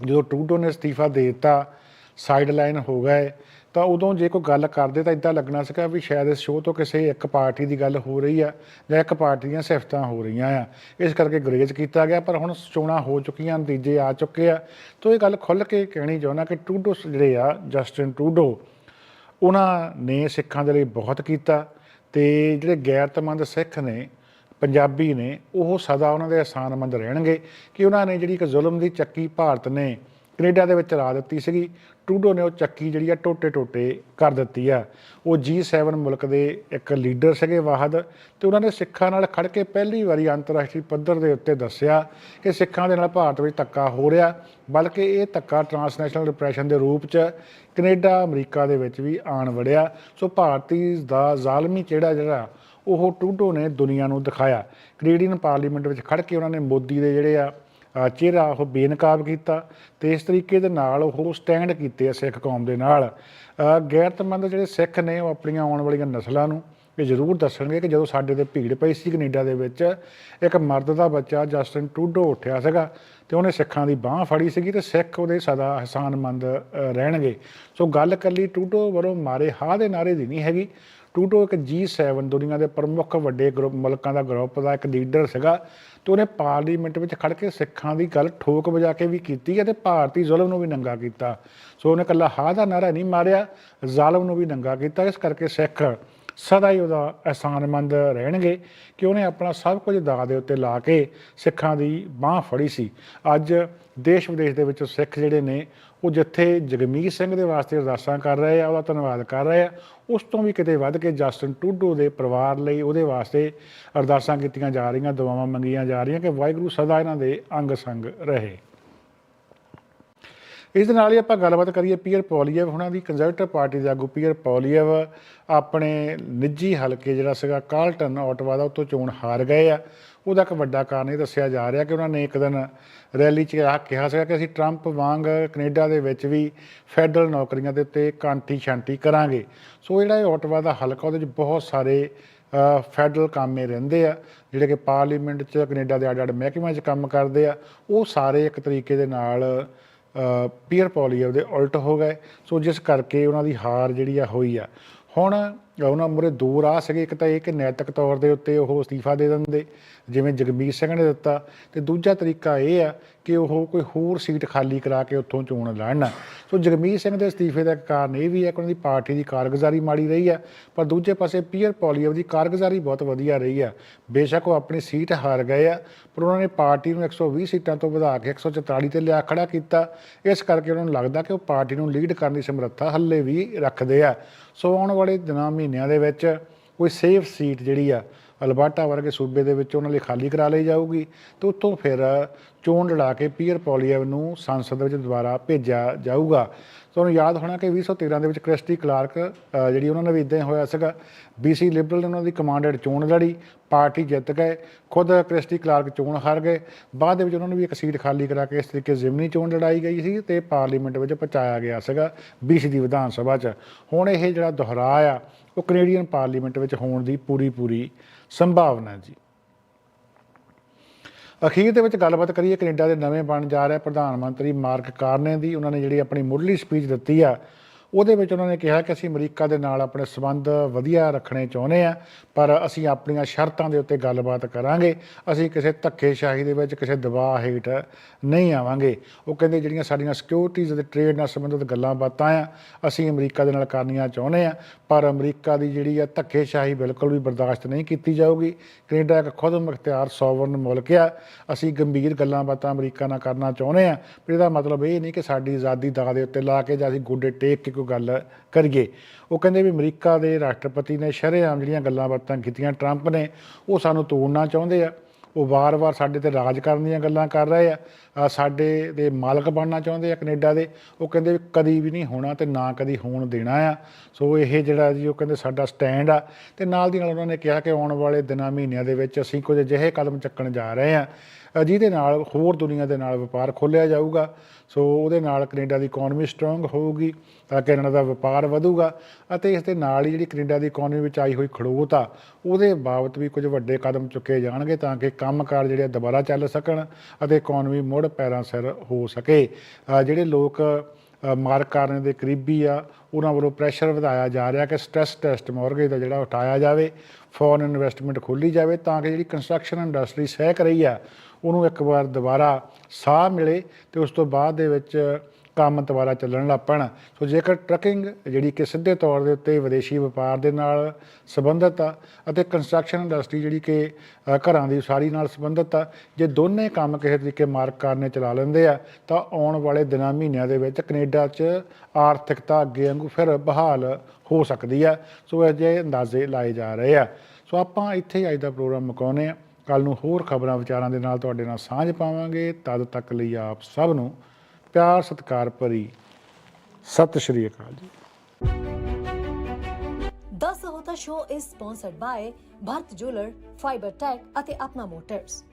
ਜਦੋਂ ਟੂਡੋ ਨੇ ਅਸਤੀਫਾ ਦੇ ਦਿੱਤਾ ਸਾਈਡ ਲਾਈਨ ਹੋ ਗਏ ਤਾਂ ਉਦੋਂ ਜੇ ਕੋਈ ਗੱਲ ਕਰਦੇ ਤਾਂ ਇਦਾਂ ਲੱਗਣਾ ਸੀਗਾ ਵੀ ਸ਼ਾਇਦ ਇਸ ਸ਼ੋਅ ਤੋਂ ਕਿਸੇ ਇੱਕ ਪਾਰਟੀ ਦੀ ਗੱਲ ਹੋ ਰਹੀ ਆ ਜਾਂ ਇੱਕ ਪਾਰਟੀ ਦੀਆਂ ਸਿਫਤਾਂ ਹੋ ਰਹੀਆਂ ਆ। ਇਸ ਕਰਕੇ ਗਰੇਜ ਕੀਤਾ ਗਿਆ, ਪਰ ਹੁਣ ਚੋਣਾਂ ਹੋ ਚੁੱਕੀਆਂ, ਨਤੀਜੇ ਆ ਚੁੱਕੇ ਆ। ਤਾਂ ਇਹ ਗੱਲ ਖੁੱਲ੍ਹ ਕੇ ਕਹਿਣੀ ਚਾਹੁੰਦਾ ਕਿ ਟਰੂਡੋ ਜਿਹੜੇ ਆ, ਜਸਟਿਨ ਟਰੂਡੋ, ਉਹਨਾਂ ਨੇ ਸਿੱਖਾਂ ਦੇ ਲਈ ਬਹੁਤ ਕੀਤਾ ਤੇ ਜਿਹੜੇ ਗੈਰਤਮੰਦ ਸਿੱਖ ਨੇ, ਪੰਜਾਬੀ ਨੇ, ਉਹ ਸਦਾ ਉਹਨਾਂ ਦੇ ਆਸਾਨਮੰਦ ਰਹਿਣਗੇ ਕਿ ਉਹਨਾਂ ਨੇ ਜਿਹੜੀ ਇੱਕ ਜ਼ੁਲਮ ਦੀ ਚੱਕੀ ਭਾਰਤ ਨੇ ਕੈਨੇਡਾ ਦੇ ਵਿੱਚ ਚਲਾ ਦਿੱਤੀ ਸੀਗੀ। ਟਰੂਡੋ ਨੇ ਉਹ ਚੱਕੀ ਜਿਹੜੀ ਆ ਟੋਟੇ ਟੋਟੇ ਕਰ ਦਿੱਤੀ ਆ। ਉਹ G7 ਮੁਲਕ ਦੇ ਇੱਕ ਲੀਡਰ ਸੀਗੇ ਵਾਹਦ ਤੇ ਉਹਨਾਂ ਨੇ ਸਿੱਖਾਂ ਨਾਲ ਖੜ ਕੇ ਪਹਿਲੀ ਵਾਰੀ ਅੰਤਰਰਾਸ਼ਟਰੀ ਪੱਧਰ ਦੇ ਉੱਤੇ ਦੱਸਿਆ ਕਿ ਸਿੱਖਾਂ ਦੇ ਨਾਲ ਭਾਰਤ ਵਿੱਚ ਧੱਕਾ ਹੋ ਰਿਹਾ, ਬਲਕਿ ਇਹ ਧੱਕਾ ਟਰਾਂਸਨੈਸ਼ਨਲ ਰਿਪਰੈਸ਼ਨ ਦੇ ਰੂਪ 'ਚ ਕੈਨੇਡਾ, ਅਮਰੀਕਾ ਦੇ ਵਿੱਚ ਵੀ ਆਣ ਵੜਿਆ। ਸੋ ਭਾਰਤੀ ਦਾ ਜ਼ਾਲਮੀ ਜਿਹੜਾ ਜਿਹੜਾ, ਉਹ ਟਰੂਡੋ ਨੇ ਦੁਨੀਆ ਨੂੰ ਦਿਖਾਇਆ। ਕੈਨੇਡੀਅਨ ਪਾਰਲੀਮੈਂਟ ਵਿੱਚ ਖੜ ਕੇ ਉਹਨਾਂ ਨੇ ਮੋਦੀ ਦੇ ਜਿਹੜੇ ਆ ਚਿਹਰਾ ਉਹ ਬੇਨਕਾਬ ਕੀਤਾ ਤੇ ਇਸ ਤਰੀਕੇ ਦੇ ਨਾਲ ਉਹ ਸਟੈਂਡ ਕੀਤੇ ਆ ਸਿੱਖ ਕੌਮ ਦੇ ਨਾਲ। ਗੈਰਤਮੰਦ ਜਿਹੜੇ ਸਿੱਖ ਨੇ ਉਹ ਆਪਣੀਆਂ ਆਉਣ ਵਾਲੀਆਂ ਨਸਲਾਂ ਨੂੰ ਇਹ ਜ਼ਰੂਰ ਦੱਸਣਗੇ ਕਿ ਜਦੋਂ ਸਾਡੇ ਤੇ ਭੀੜ ਪਈ ਸੀ ਕੈਨੇਡਾ ਦੇ ਵਿੱਚ, ਇੱਕ ਮਰਦ ਦਾ ਬੱਚਾ ਜਸਟਿਨ ਟੂਡੋ ਉੱਠਿਆ ਸੀਗਾ ਤੇ ਉਹਨੇ ਸਿੱਖਾਂ ਦੀ ਬਾਹ ਫੜੀ ਸੀਗੀ ਤੇ ਸਿੱਖ ਉਹਦੇ ਸਦਾ ਹਸਾਨਮੰਦ ਰਹਿਣਗੇ। ਸੋ ਗੱਲ ਕੱਲੀ ਟੂਡੋ ਵੱਲੋਂ ਮਾਰੇ ਹਾਂ ਦੇ ਨਾਰੇ ਦੀ ਨਹੀਂ ਹੈਗੀ। ਟੂਟੋ ਇੱਕ G7 ਦੁਨੀਆ ਦੇ ਪ੍ਰਮੁੱਖ ਵੱਡੇ ਗਰੁੱਪ ਮੁਲਕਾਂ ਦਾ ਗਰੁੱਪ ਦਾ ਇੱਕ ਲੀਡਰ ਸੀਗਾ ਤੇ ਉਹਨੇ ਪਾਰਲੀਮੈਂਟ ਵਿੱਚ ਖੜ ਕੇ ਸਿੱਖਾਂ ਦੀ ਗੱਲ ਠੋਕ ਵਜਾ ਕੇ ਵੀ ਕੀਤੀ ਹੈ ਤੇ ਭਾਰਤੀ ਜ਼ੁਲਮ ਨੂੰ ਵੀ ਨੰਗਾ ਕੀਤਾ। ਸੋ ਉਹਨੇ ਕੱਲਾ ਹਾਂ ਦਾ ਨਾਰਾ ਨਹੀਂ ਮਾਰਿਆ, ਜ਼ਾਲਮ ਨੂੰ ਵੀ ਨੰਗਾ ਕੀਤਾ। ਇਸ ਕਰਕੇ ਸਿੱਖ ਸਦਾ ਹੀ ਉਹਦਾ ਅਹਿਸਾਨਮੰਦ ਰਹਿਣਗੇ ਕਿ ਉਹਨੇ ਆਪਣਾ ਸਭ ਕੁਝ ਦਾਅ ਦੇ ਉੱਤੇ ਲਾ ਕੇ ਸਿੱਖਾਂ ਦੀ ਬਾਹ ਫੜੀ ਸੀ। ਅੱਜ ਦੇਸ਼ ਵਿਦੇਸ਼ ਦੇ ਵਿੱਚ ਸਿੱਖ ਜਿਹੜੇ ਨੇ, ਉਹ ਜਿੱਥੇ ਜਗਮੀਤ ਸਿੰਘ ਦੇ ਵਾਸਤੇ ਅਰਦਾਸਾਂ ਕਰ ਰਹੇ ਆ, ਉਹਦਾ ਧੰਨਵਾਦ ਕਰ ਰਹੇ ਆ ਉਸ ਤੋਂ ਵੀ ਕਿਤੇ ਵੱਧ ਕੇ ਜਸਟਿਨ ਟੂਡੋ ਦੇ ਪਰਿਵਾਰ ਲਈ ਉਹਦੇ ਵਾਸਤੇ ਅਰਦਾਸਾਂ ਕੀਤੀਆਂ ਜਾ ਰਹੀਆਂ, ਦੁਆਵਾਂ ਮੰਗੀਆਂ ਜਾ ਰਹੀਆਂ ਕਿ ਵਾਹਿਗੁਰੂ ਸਦਾ ਇਹਨਾਂ ਦੇ ਅੰਗ ਸੰਗ ਰਹੇ। ਇਸ ਦੇ ਨਾਲ ਹੀ ਆਪਾਂ ਗੱਲਬਾਤ ਕਰੀਏ ਪੀਅਰ ਪੌਲੀਅਵ ਉਹਨਾਂ ਦੀ ਕੰਜ਼ਰਵੇਟਿਵ ਪਾਰਟੀ ਦੇ ਆਗੂ ਪੀਅਰ ਪੌਲੀਅਵ। ਆਪਣੇ ਨਿੱਜੀ ਹਲਕੇ ਜਿਹੜਾ ਸੀਗਾ ਕਾਲਟਨ ਆਟਵਾ ਦਾ ਉੱਤੋਂ ਚੋਣ ਹਾਰ ਗਏ ਆ। ਉਹਦਾ ਇੱਕ ਵੱਡਾ ਕਾਰਨ ਇਹ ਦੱਸਿਆ ਜਾ ਰਿਹਾ ਕਿ ਉਹਨਾਂ ਨੇ ਇੱਕ ਦਿਨ ਰੈਲੀ 'ਚ ਆ ਕਿਹਾ ਸੀਗਾ ਕਿ ਅਸੀਂ ਟਰੰਪ ਵਾਂਗ ਕੈਨੇਡਾ ਦੇ ਵਿੱਚ ਵੀ ਫੈਡਰਲ ਨੌਕਰੀਆਂ ਦੇ ਉੱਤੇ ਕਾਂਟੀ ਛਾਂਟੀ ਕਰਾਂਗੇ। ਸੋ ਜਿਹੜਾ ਇਹ ਆਟਵਾ ਦਾ ਹਲਕਾ, ਉਹਦੇ 'ਚ ਬਹੁਤ ਸਾਰੇ ਫੈਡਰਲ ਕਾਮੇ ਰਹਿੰਦੇ ਆ, ਜਿਹੜੇ ਕਿ ਪਾਰਲੀਮੈਂਟ 'ਚ ਕੈਨੇਡਾ ਦੇ ਅੱਡ-ਅੱਡ ਮਹਿਕਮਿਆਂ 'ਚ ਕੰਮ ਕਰਦੇ ਆ। ਉਹ ਸਾਰੇ ਇੱਕ ਤਰੀਕੇ ਦੇ ਨਾਲ ਪੀਅਰ ਪੋਲੀਓ ਦੇ ਉਲਟ ਹੋ ਗਏ। ਸੋ ਜਿਸ ਕਰਕੇ ਉਹਨਾਂ ਦੀ ਹਾਰ ਜਿਹੜੀ ਆ ਹੋਈ ਆ। ਹੁਣ ਉਹਨਾਂ ਮੁਰੇ ਦੋ ਰਾਹ ਸੀਗੇ ਇੱਕ ਤਾਂ ਇਹ ਕਿ ਨੈਤਿਕ ਤੌਰ ਦੇ ਉੱਤੇ ਉਹ ਅਸਤੀਫਾ ਦੇ ਦਿੰਦੇ, ਜਿਵੇਂ ਜਗਮੀਤ ਸਿੰਘ ਨੇ ਦਿੱਤਾ। ਤੇ ਦੂਜਾ ਤਰੀਕਾ ਇਹ ਆ ਕਿ ਉਹ ਕੋਈ ਹੋਰ ਸੀਟ ਖਾਲੀ ਕਰਾ ਕੇ ਉੱਥੋਂ ਚੋਣ ਲੜਨ। ਸੋ ਜਗਮੀਤ ਸਿੰਘ ਦੇ ਅਸਤੀਫੇ ਦਾ ਇੱਕ ਕਾਰਨ ਇਹ ਵੀ ਹੈ ਕਿ ਉਹਨਾਂ ਦੀ ਪਾਰਟੀ ਦੀ ਕਾਰਗੁਜ਼ਾਰੀ ਮਾੜੀ ਰਹੀ ਆ, ਪਰ ਦੂਜੇ ਪਾਸੇ ਪੀਅਰ ਪੋਲੀਅਵ ਦੀ ਕਾਰਗੁਜ਼ਾਰੀ ਬਹੁਤ ਵਧੀਆ ਰਹੀ ਆ। ਬੇਸ਼ੱਕ ਉਹ ਆਪਣੀ ਸੀਟ ਹਾਰ ਗਏ ਆ, ਪਰ ਉਹਨਾਂ ਨੇ ਪਾਰਟੀ ਨੂੰ 120 ਸੀਟਾਂ ਤੋਂ ਵਧਾ ਕੇ 144 ਤੇ ਲਿਆ ਖੜਾ ਕੀਤਾ। ਇਸ ਕਰਕੇ ਉਹਨਾਂ ਨੂੰ ਲੱਗਦਾ ਕਿ ਉਹ ਪਾਰਟੀ ਨੂੰ ਲੀਡ ਕਰਨ ਦੀ ਸਮਰੱਥਾ ਹੱਲੇ ਵੀ ਰੱਖਦੇ ਆ। ਸੋ ਆਉਣ ਵਾਲੇ ਦਿਨਾਂ ਮਹੀਨਿਆਂ ਦੇ ਵਿੱਚ ਕੋਈ ਸੇਫ ਸੀਟ ਜਿਹੜੀ ਆ ਅਲਬਰਟਾ ਵਰਗੇ ਸੂਬੇ ਦੇ ਵਿੱਚ ਉਹਨਾਂ ਲਈ ਖਾਲੀ ਕਰਾ ਲਈ ਜਾਊਗੀ ਤੇ ਉੱਥੋਂ ਫਿਰ ਚੋਣ ਲੜਾ ਕੇ ਪੀਅਰ ਪੋਲੀਅਵ ਨੂੰ ਸੰਸਦ ਵਿੱਚ ਦੁਬਾਰਾ ਭੇਜਿਆ ਜਾਊਗਾ। ਤੁਹਾਨੂੰ ਯਾਦ ਹੋਣਾ ਕਿ 2013 ਦੇ ਵਿੱਚ ਕ੍ਰਿਸਟੀ ਕਲਾਰਕ ਜਿਹੜੀ ਉਹਨਾਂ ਨੇ ਵੀ ਇਦਾਂ ਹੀ ਹੋਇਆ ਸੀਗਾ। ਬੀਸੀ ਲਿਬਰਲ ਨੇ ਉਹਨਾਂ ਦੀ ਕਮਾਂਡਡ ਚੋਣ ਲੜੀ, ਪਾਰਟੀ ਜਿੱਤ ਗਏ, ਖੁਦ ਕ੍ਰਿਸਟੀ ਕਲਾਰਕ ਚੋਣ ਹਾਰ ਗਏ। ਬਾਅਦ ਦੇ ਵਿੱਚ ਉਹਨਾਂ ਨੂੰ ਵੀ ਇੱਕ ਸੀਟ ਖਾਲੀ ਕਰਾ ਕੇ ਇਸ ਤਰੀਕੇ ਜ਼ਿਮਨੀ ਚੋਣ ਲੜਾਈ ਗਈ ਸੀ ਤੇ ਪਾਰਲੀਮੈਂਟ ਵਿੱਚ ਪਹੁੰਚਾਇਆ ਗਿਆ ਸੀਗਾ ਬੀਸੀ ਦੀ ਵਿਧਾਨ ਸਭਾ 'ਚ। ਹੁਣ ਇਹ ਜਿਹੜਾ ਦੁਹਰਾ ਆ ਉਹ ਕੈਨੇਡੀਅਨ ਪਾਰਲੀਮੈਂਟ ਵਿੱਚ ਹੋਣ ਦੀ ਪੂਰੀ ਪੂਰੀ ਸੰਭਾਵਨਾ ਜੀ। ਅਖੀਰ ਦੇ ਵਿੱਚ ਗੱਲਬਾਤ ਕਰੀਏ, ਕੈਨੇਡਾ ਦੇ ਨਵੇਂ ਬਣ ਜਾ ਰਿਹਾ ਪ੍ਰਧਾਨ ਮੰਤਰੀ ਮਾਰਕ ਕਾਰਨੇ ਦੀ, ਉਹਨਾਂ ਨੇ ਜਿਹੜੀ ਆਪਣੀ ਮੁੱਢਲੀ ਸਪੀਚ ਦਿੱਤੀ ਆ ਉਹਦੇ ਵਿੱਚ ਉਹਨਾਂ ਨੇ ਕਿਹਾ ਕਿ ਅਸੀਂ ਅਮਰੀਕਾ ਦੇ ਨਾਲ ਆਪਣੇ ਸਬੰਧ ਵਧੀਆ ਰੱਖਣੇ ਚਾਹੁੰਦੇ ਆ ਪਰ ਅਸੀਂ ਆਪਣੀਆਂ ਸ਼ਰਤਾਂ ਦੇ ਉੱਤੇ ਗੱਲਬਾਤ ਕਰਾਂਗੇ। ਅਸੀਂ ਕਿਸੇ ਧੱਕੇਸ਼ਾਹੀ ਦੇ ਵਿੱਚ, ਕਿਸੇ ਦਬਾਅ ਹੇਠ ਨਹੀਂ ਆਵਾਂਗੇ। ਉਹ ਕਹਿੰਦੇ ਜਿਹੜੀਆਂ ਸਾਡੀਆਂ ਸਿਕਿਉਰਿਟੀਜ਼ ਅਤੇ ਟ੍ਰੇਡ ਨਾਲ ਸੰਬੰਧਿਤ ਗੱਲਾਂ ਬਾਤਾਂ ਆ, ਅਸੀਂ ਅਮਰੀਕਾ ਦੇ ਨਾਲ ਕਰਨੀਆਂ ਚਾਹੁੰਦੇ ਆ ਪਰ ਅਮਰੀਕਾ ਦੀ ਜਿਹੜੀ ਆ ਧੱਕੇਸ਼ਾਹੀ ਬਿਲਕੁਲ ਵੀ ਬਰਦਾਸ਼ਤ ਨਹੀਂ ਕੀਤੀ ਜਾਊਗੀ। ਕੈਨੇਡਾ ਇੱਕ ਖੁਦ ਮੁਖਤਿਆਰ ਸੋਵਰਨ ਮੁਲਕ ਆ। ਅਸੀਂ ਗੰਭੀਰ ਗੱਲਾਂ ਬਾਤਾਂ ਅਮਰੀਕਾ ਨਾਲ ਕਰਨਾ ਚਾਹੁੰਦੇ ਆ ਪਰ ਇਹਦਾ ਮਤਲਬ ਇਹ ਨਹੀਂ ਕਿ ਸਾਡੀ ਆਜ਼ਾਦੀ ਦਾ ਦੇ ਉੱਤੇ ਲਾ ਕੇ ਜਾਂ ਅਸੀਂ ਗੋਡੇ ਟੇਕ ਕੇ ਕੋਈ ਗੱਲ ਕਰੀਏ। ਉਹ ਕਹਿੰਦੇ ਵੀ ਅਮਰੀਕਾ ਦੇ ਰਾਸ਼ਟਰਪਤੀ ਨੇ ਸ਼ਰੇਆਮ ਜਿਹੜੀਆਂ ਗੱਲਾਂ ਬਾਤਾਂ ਕੀਤੀਆਂ, ਟਰੰਪ ਨੇ, ਉਹ ਸਾਨੂੰ ਤੋੜਨਾ ਚਾਹੁੰਦੇ ਆ। ਉਹ ਵਾਰ-ਵਾਰ ਸਾਡੇ ਤੇ ਰਾਜ ਕਰਨ ਦੀਆਂ ਗੱਲਾਂ ਕਰ ਰਹੇ ਆ। ਸਾਡੇ ਦੇ ਮਾਲਕ ਬਣਨਾ ਚਾਹੁੰਦੇ ਆ ਕੈਨੇਡਾ ਦੇ। ਉਹ ਕਹਿੰਦੇ ਵੀ ਕਦੀ ਵੀ ਨਹੀਂ ਹੋਣਾ ਤੇ ਨਾ ਕਦੀ ਹੋਣ ਦੇਣਾ ਆ। ਸੋ ਇਹ ਜਿਹੜਾ ਜੀ ਉਹ ਕਹਿੰਦੇ ਸਾਡਾ ਸਟੈਂਡ ਆ। ਤੇ ਨਾਲ ਦੀ ਨਾਲ ਉਹਨਾਂ ਨੇ ਕਿਹਾ ਕਿ ਆਉਣ ਵਾਲੇ ਦਿਨਾਂ ਮਹੀਨਿਆਂ ਦੇ ਵਿੱਚ ਅਸੀਂ ਕੁਝ ਅਜਿਹੇ ਕਦਮ ਚੱਕਣ ਜਾ ਰਹੇ ਆ। ਜਿਹਦੇ ਨਾਲ ਹੋਰ ਦੁਨੀਆ ਦੇ ਨਾਲ ਵਪਾਰ ਖੋਲ੍ਹਿਆ ਜਾਊਗਾ। ਸੋ ਉਹਦੇ ਨਾਲ ਕੈਨੇਡਾ ਦੀ ਇਕਨੋਮੀ ਸਟਰੋਂਗ ਹੋਊਗੀ ਤਾਂ ਕੈਨੇਡਾ ਦਾ ਵਪਾਰ ਵਧੂਗਾ ਅਤੇ ਇਸ ਦੇ ਨਾਲ ਹੀ ਜਿਹੜੀ ਕੈਨੇਡਾ ਦੀ ਇਕਨੋਮੀ ਵਿੱਚ ਆਈ ਹੋਈ ਖੜੋਤ ਆ ਉਹਦੇ ਬਾਬਤ ਵੀ ਕੁਝ ਵੱਡੇ ਕਦਮ ਚੁੱਕੇ ਜਾਣਗੇ ਤਾਂ ਕਿ ਕੰਮਕਾਰ ਜਿਹੜੇ ਆ ਦੁਬਾਰਾ ਚੱਲ ਸਕਣ ਅਤੇ ਇਕਨੋਮੀ ਮੁੜ ਪੈਰਾਂ ਸਿਰ ਹੋ ਸਕੇ। ਜਿਹੜੇ ਲੋਕ ਅ, ਮਾਰਕ ਕਾਰਨ ਦੇ ਕਰੀਬੀ ਆ ਉਹਨਾਂ ਵੱਲੋਂ ਪ੍ਰੈਸ਼ਰ ਵਧਾਇਆ ਜਾ ਰਿਹਾ ਕਿ ਸਟ੍ਰੈਸ ਟੈਸਟ ਮੌਰਗੇਜ ਦਾ ਜਿਹੜਾ ਉਠਾਇਆ ਜਾਵੇ ਫੋਰਨ ਇਨਵੈਸਟਮੈਂਟ ਖੋਲੀ ਜਾਵੇ ਤਾਂ ਕਿ ਜਿਹੜੀ ਕੰਸਟਰਕਸ਼ਨ ਇੰਡਸਟਰੀ ਸਹਿਕ ਰਹੀ ਆ ਉਹਨੂੰ ਇੱਕ ਵਾਰ ਦੁਬਾਰਾ ਸਾਹ ਮਿਲੇ ਤੇ ਉਸ ਤੋਂ ਬਾਅਦ ਦੇ ਵਿੱਚ ਕੰਮ ਦੁਬਾਰਾ ਚੱਲਣ ਲੱਗ ਪੈਣਾ। ਸੋ ਜੇਕਰ ਟਰੱਕਿੰਗ ਜਿਹੜੀ ਕਿ ਸਿੱਧੇ ਤੌਰ ਦੇ ਉੱਤੇ ਵਿਦੇਸ਼ੀ ਵਪਾਰ ਦੇ ਨਾਲ ਸੰਬੰਧਿਤ ਆ ਅਤੇ ਕੰਸਟਰਕਸ਼ਨ ਇੰਡਸਟਰੀ ਜਿਹੜੀ ਕਿ ਘਰਾਂ ਦੀ ਉਸਾਰੀ ਨਾਲ ਸੰਬੰਧਿਤ ਆ, ਜੇ ਦੋਨੇ ਕੰਮ ਕਿਸੇ ਤਰੀਕੇ ਮਾਰਕ ਕਰਨੇ ਚਲਾ ਲੈਂਦੇ ਆ, ਤਾਂ ਆਉਣ ਵਾਲੇ ਦਿਨਾਂ ਮਹੀਨਿਆਂ ਦੇ ਵਿੱਚ ਕੈਨੇਡਾ 'ਚ ਆਰਥਿਕਤਾ ਅੱਗੇ ਵਾਂਗੂ ਫਿਰ ਬਹਾਲ ਹੋ ਸਕਦੀ ਆ। ਸੋ ਇਹ ਅੰਦਾਜ਼ੇ ਲਾਏ ਜਾ ਰਹੇ ਆ। ਸੋ ਆਪਾਂ ਇੱਥੇ ਹੀ ਅੱਜ ਦਾ ਪ੍ਰੋਗਰਾਮ ਮੁਕਾਉਂਦੇ ਆ। ਕੱਲ ਨੂੰ ਹੋਰ ਖਬਰਾਂ ਵਿਚਾਰਾਂ ਦੇ ਨਾਲ ਤੁਹਾਡੇ ਨਾਲ ਸਾਂਝ ਪਾਵਾਂਗੇ। ਤਦ ਤੱਕ ਲਈ ਆਪ ਸਭ ਨੂੰ ਪਿਆਰ ਸਤਿਕਾਰ ਭਰੀ ਸਤਿ ਸ਼੍ਰੀ ਅਕਾਲ ਜੀ। The Sahota Show is sponsored by Bharat Jeweler, Fiber Tech ਅਤੇ ਆਪਣਾ ਮੋਟਰਸ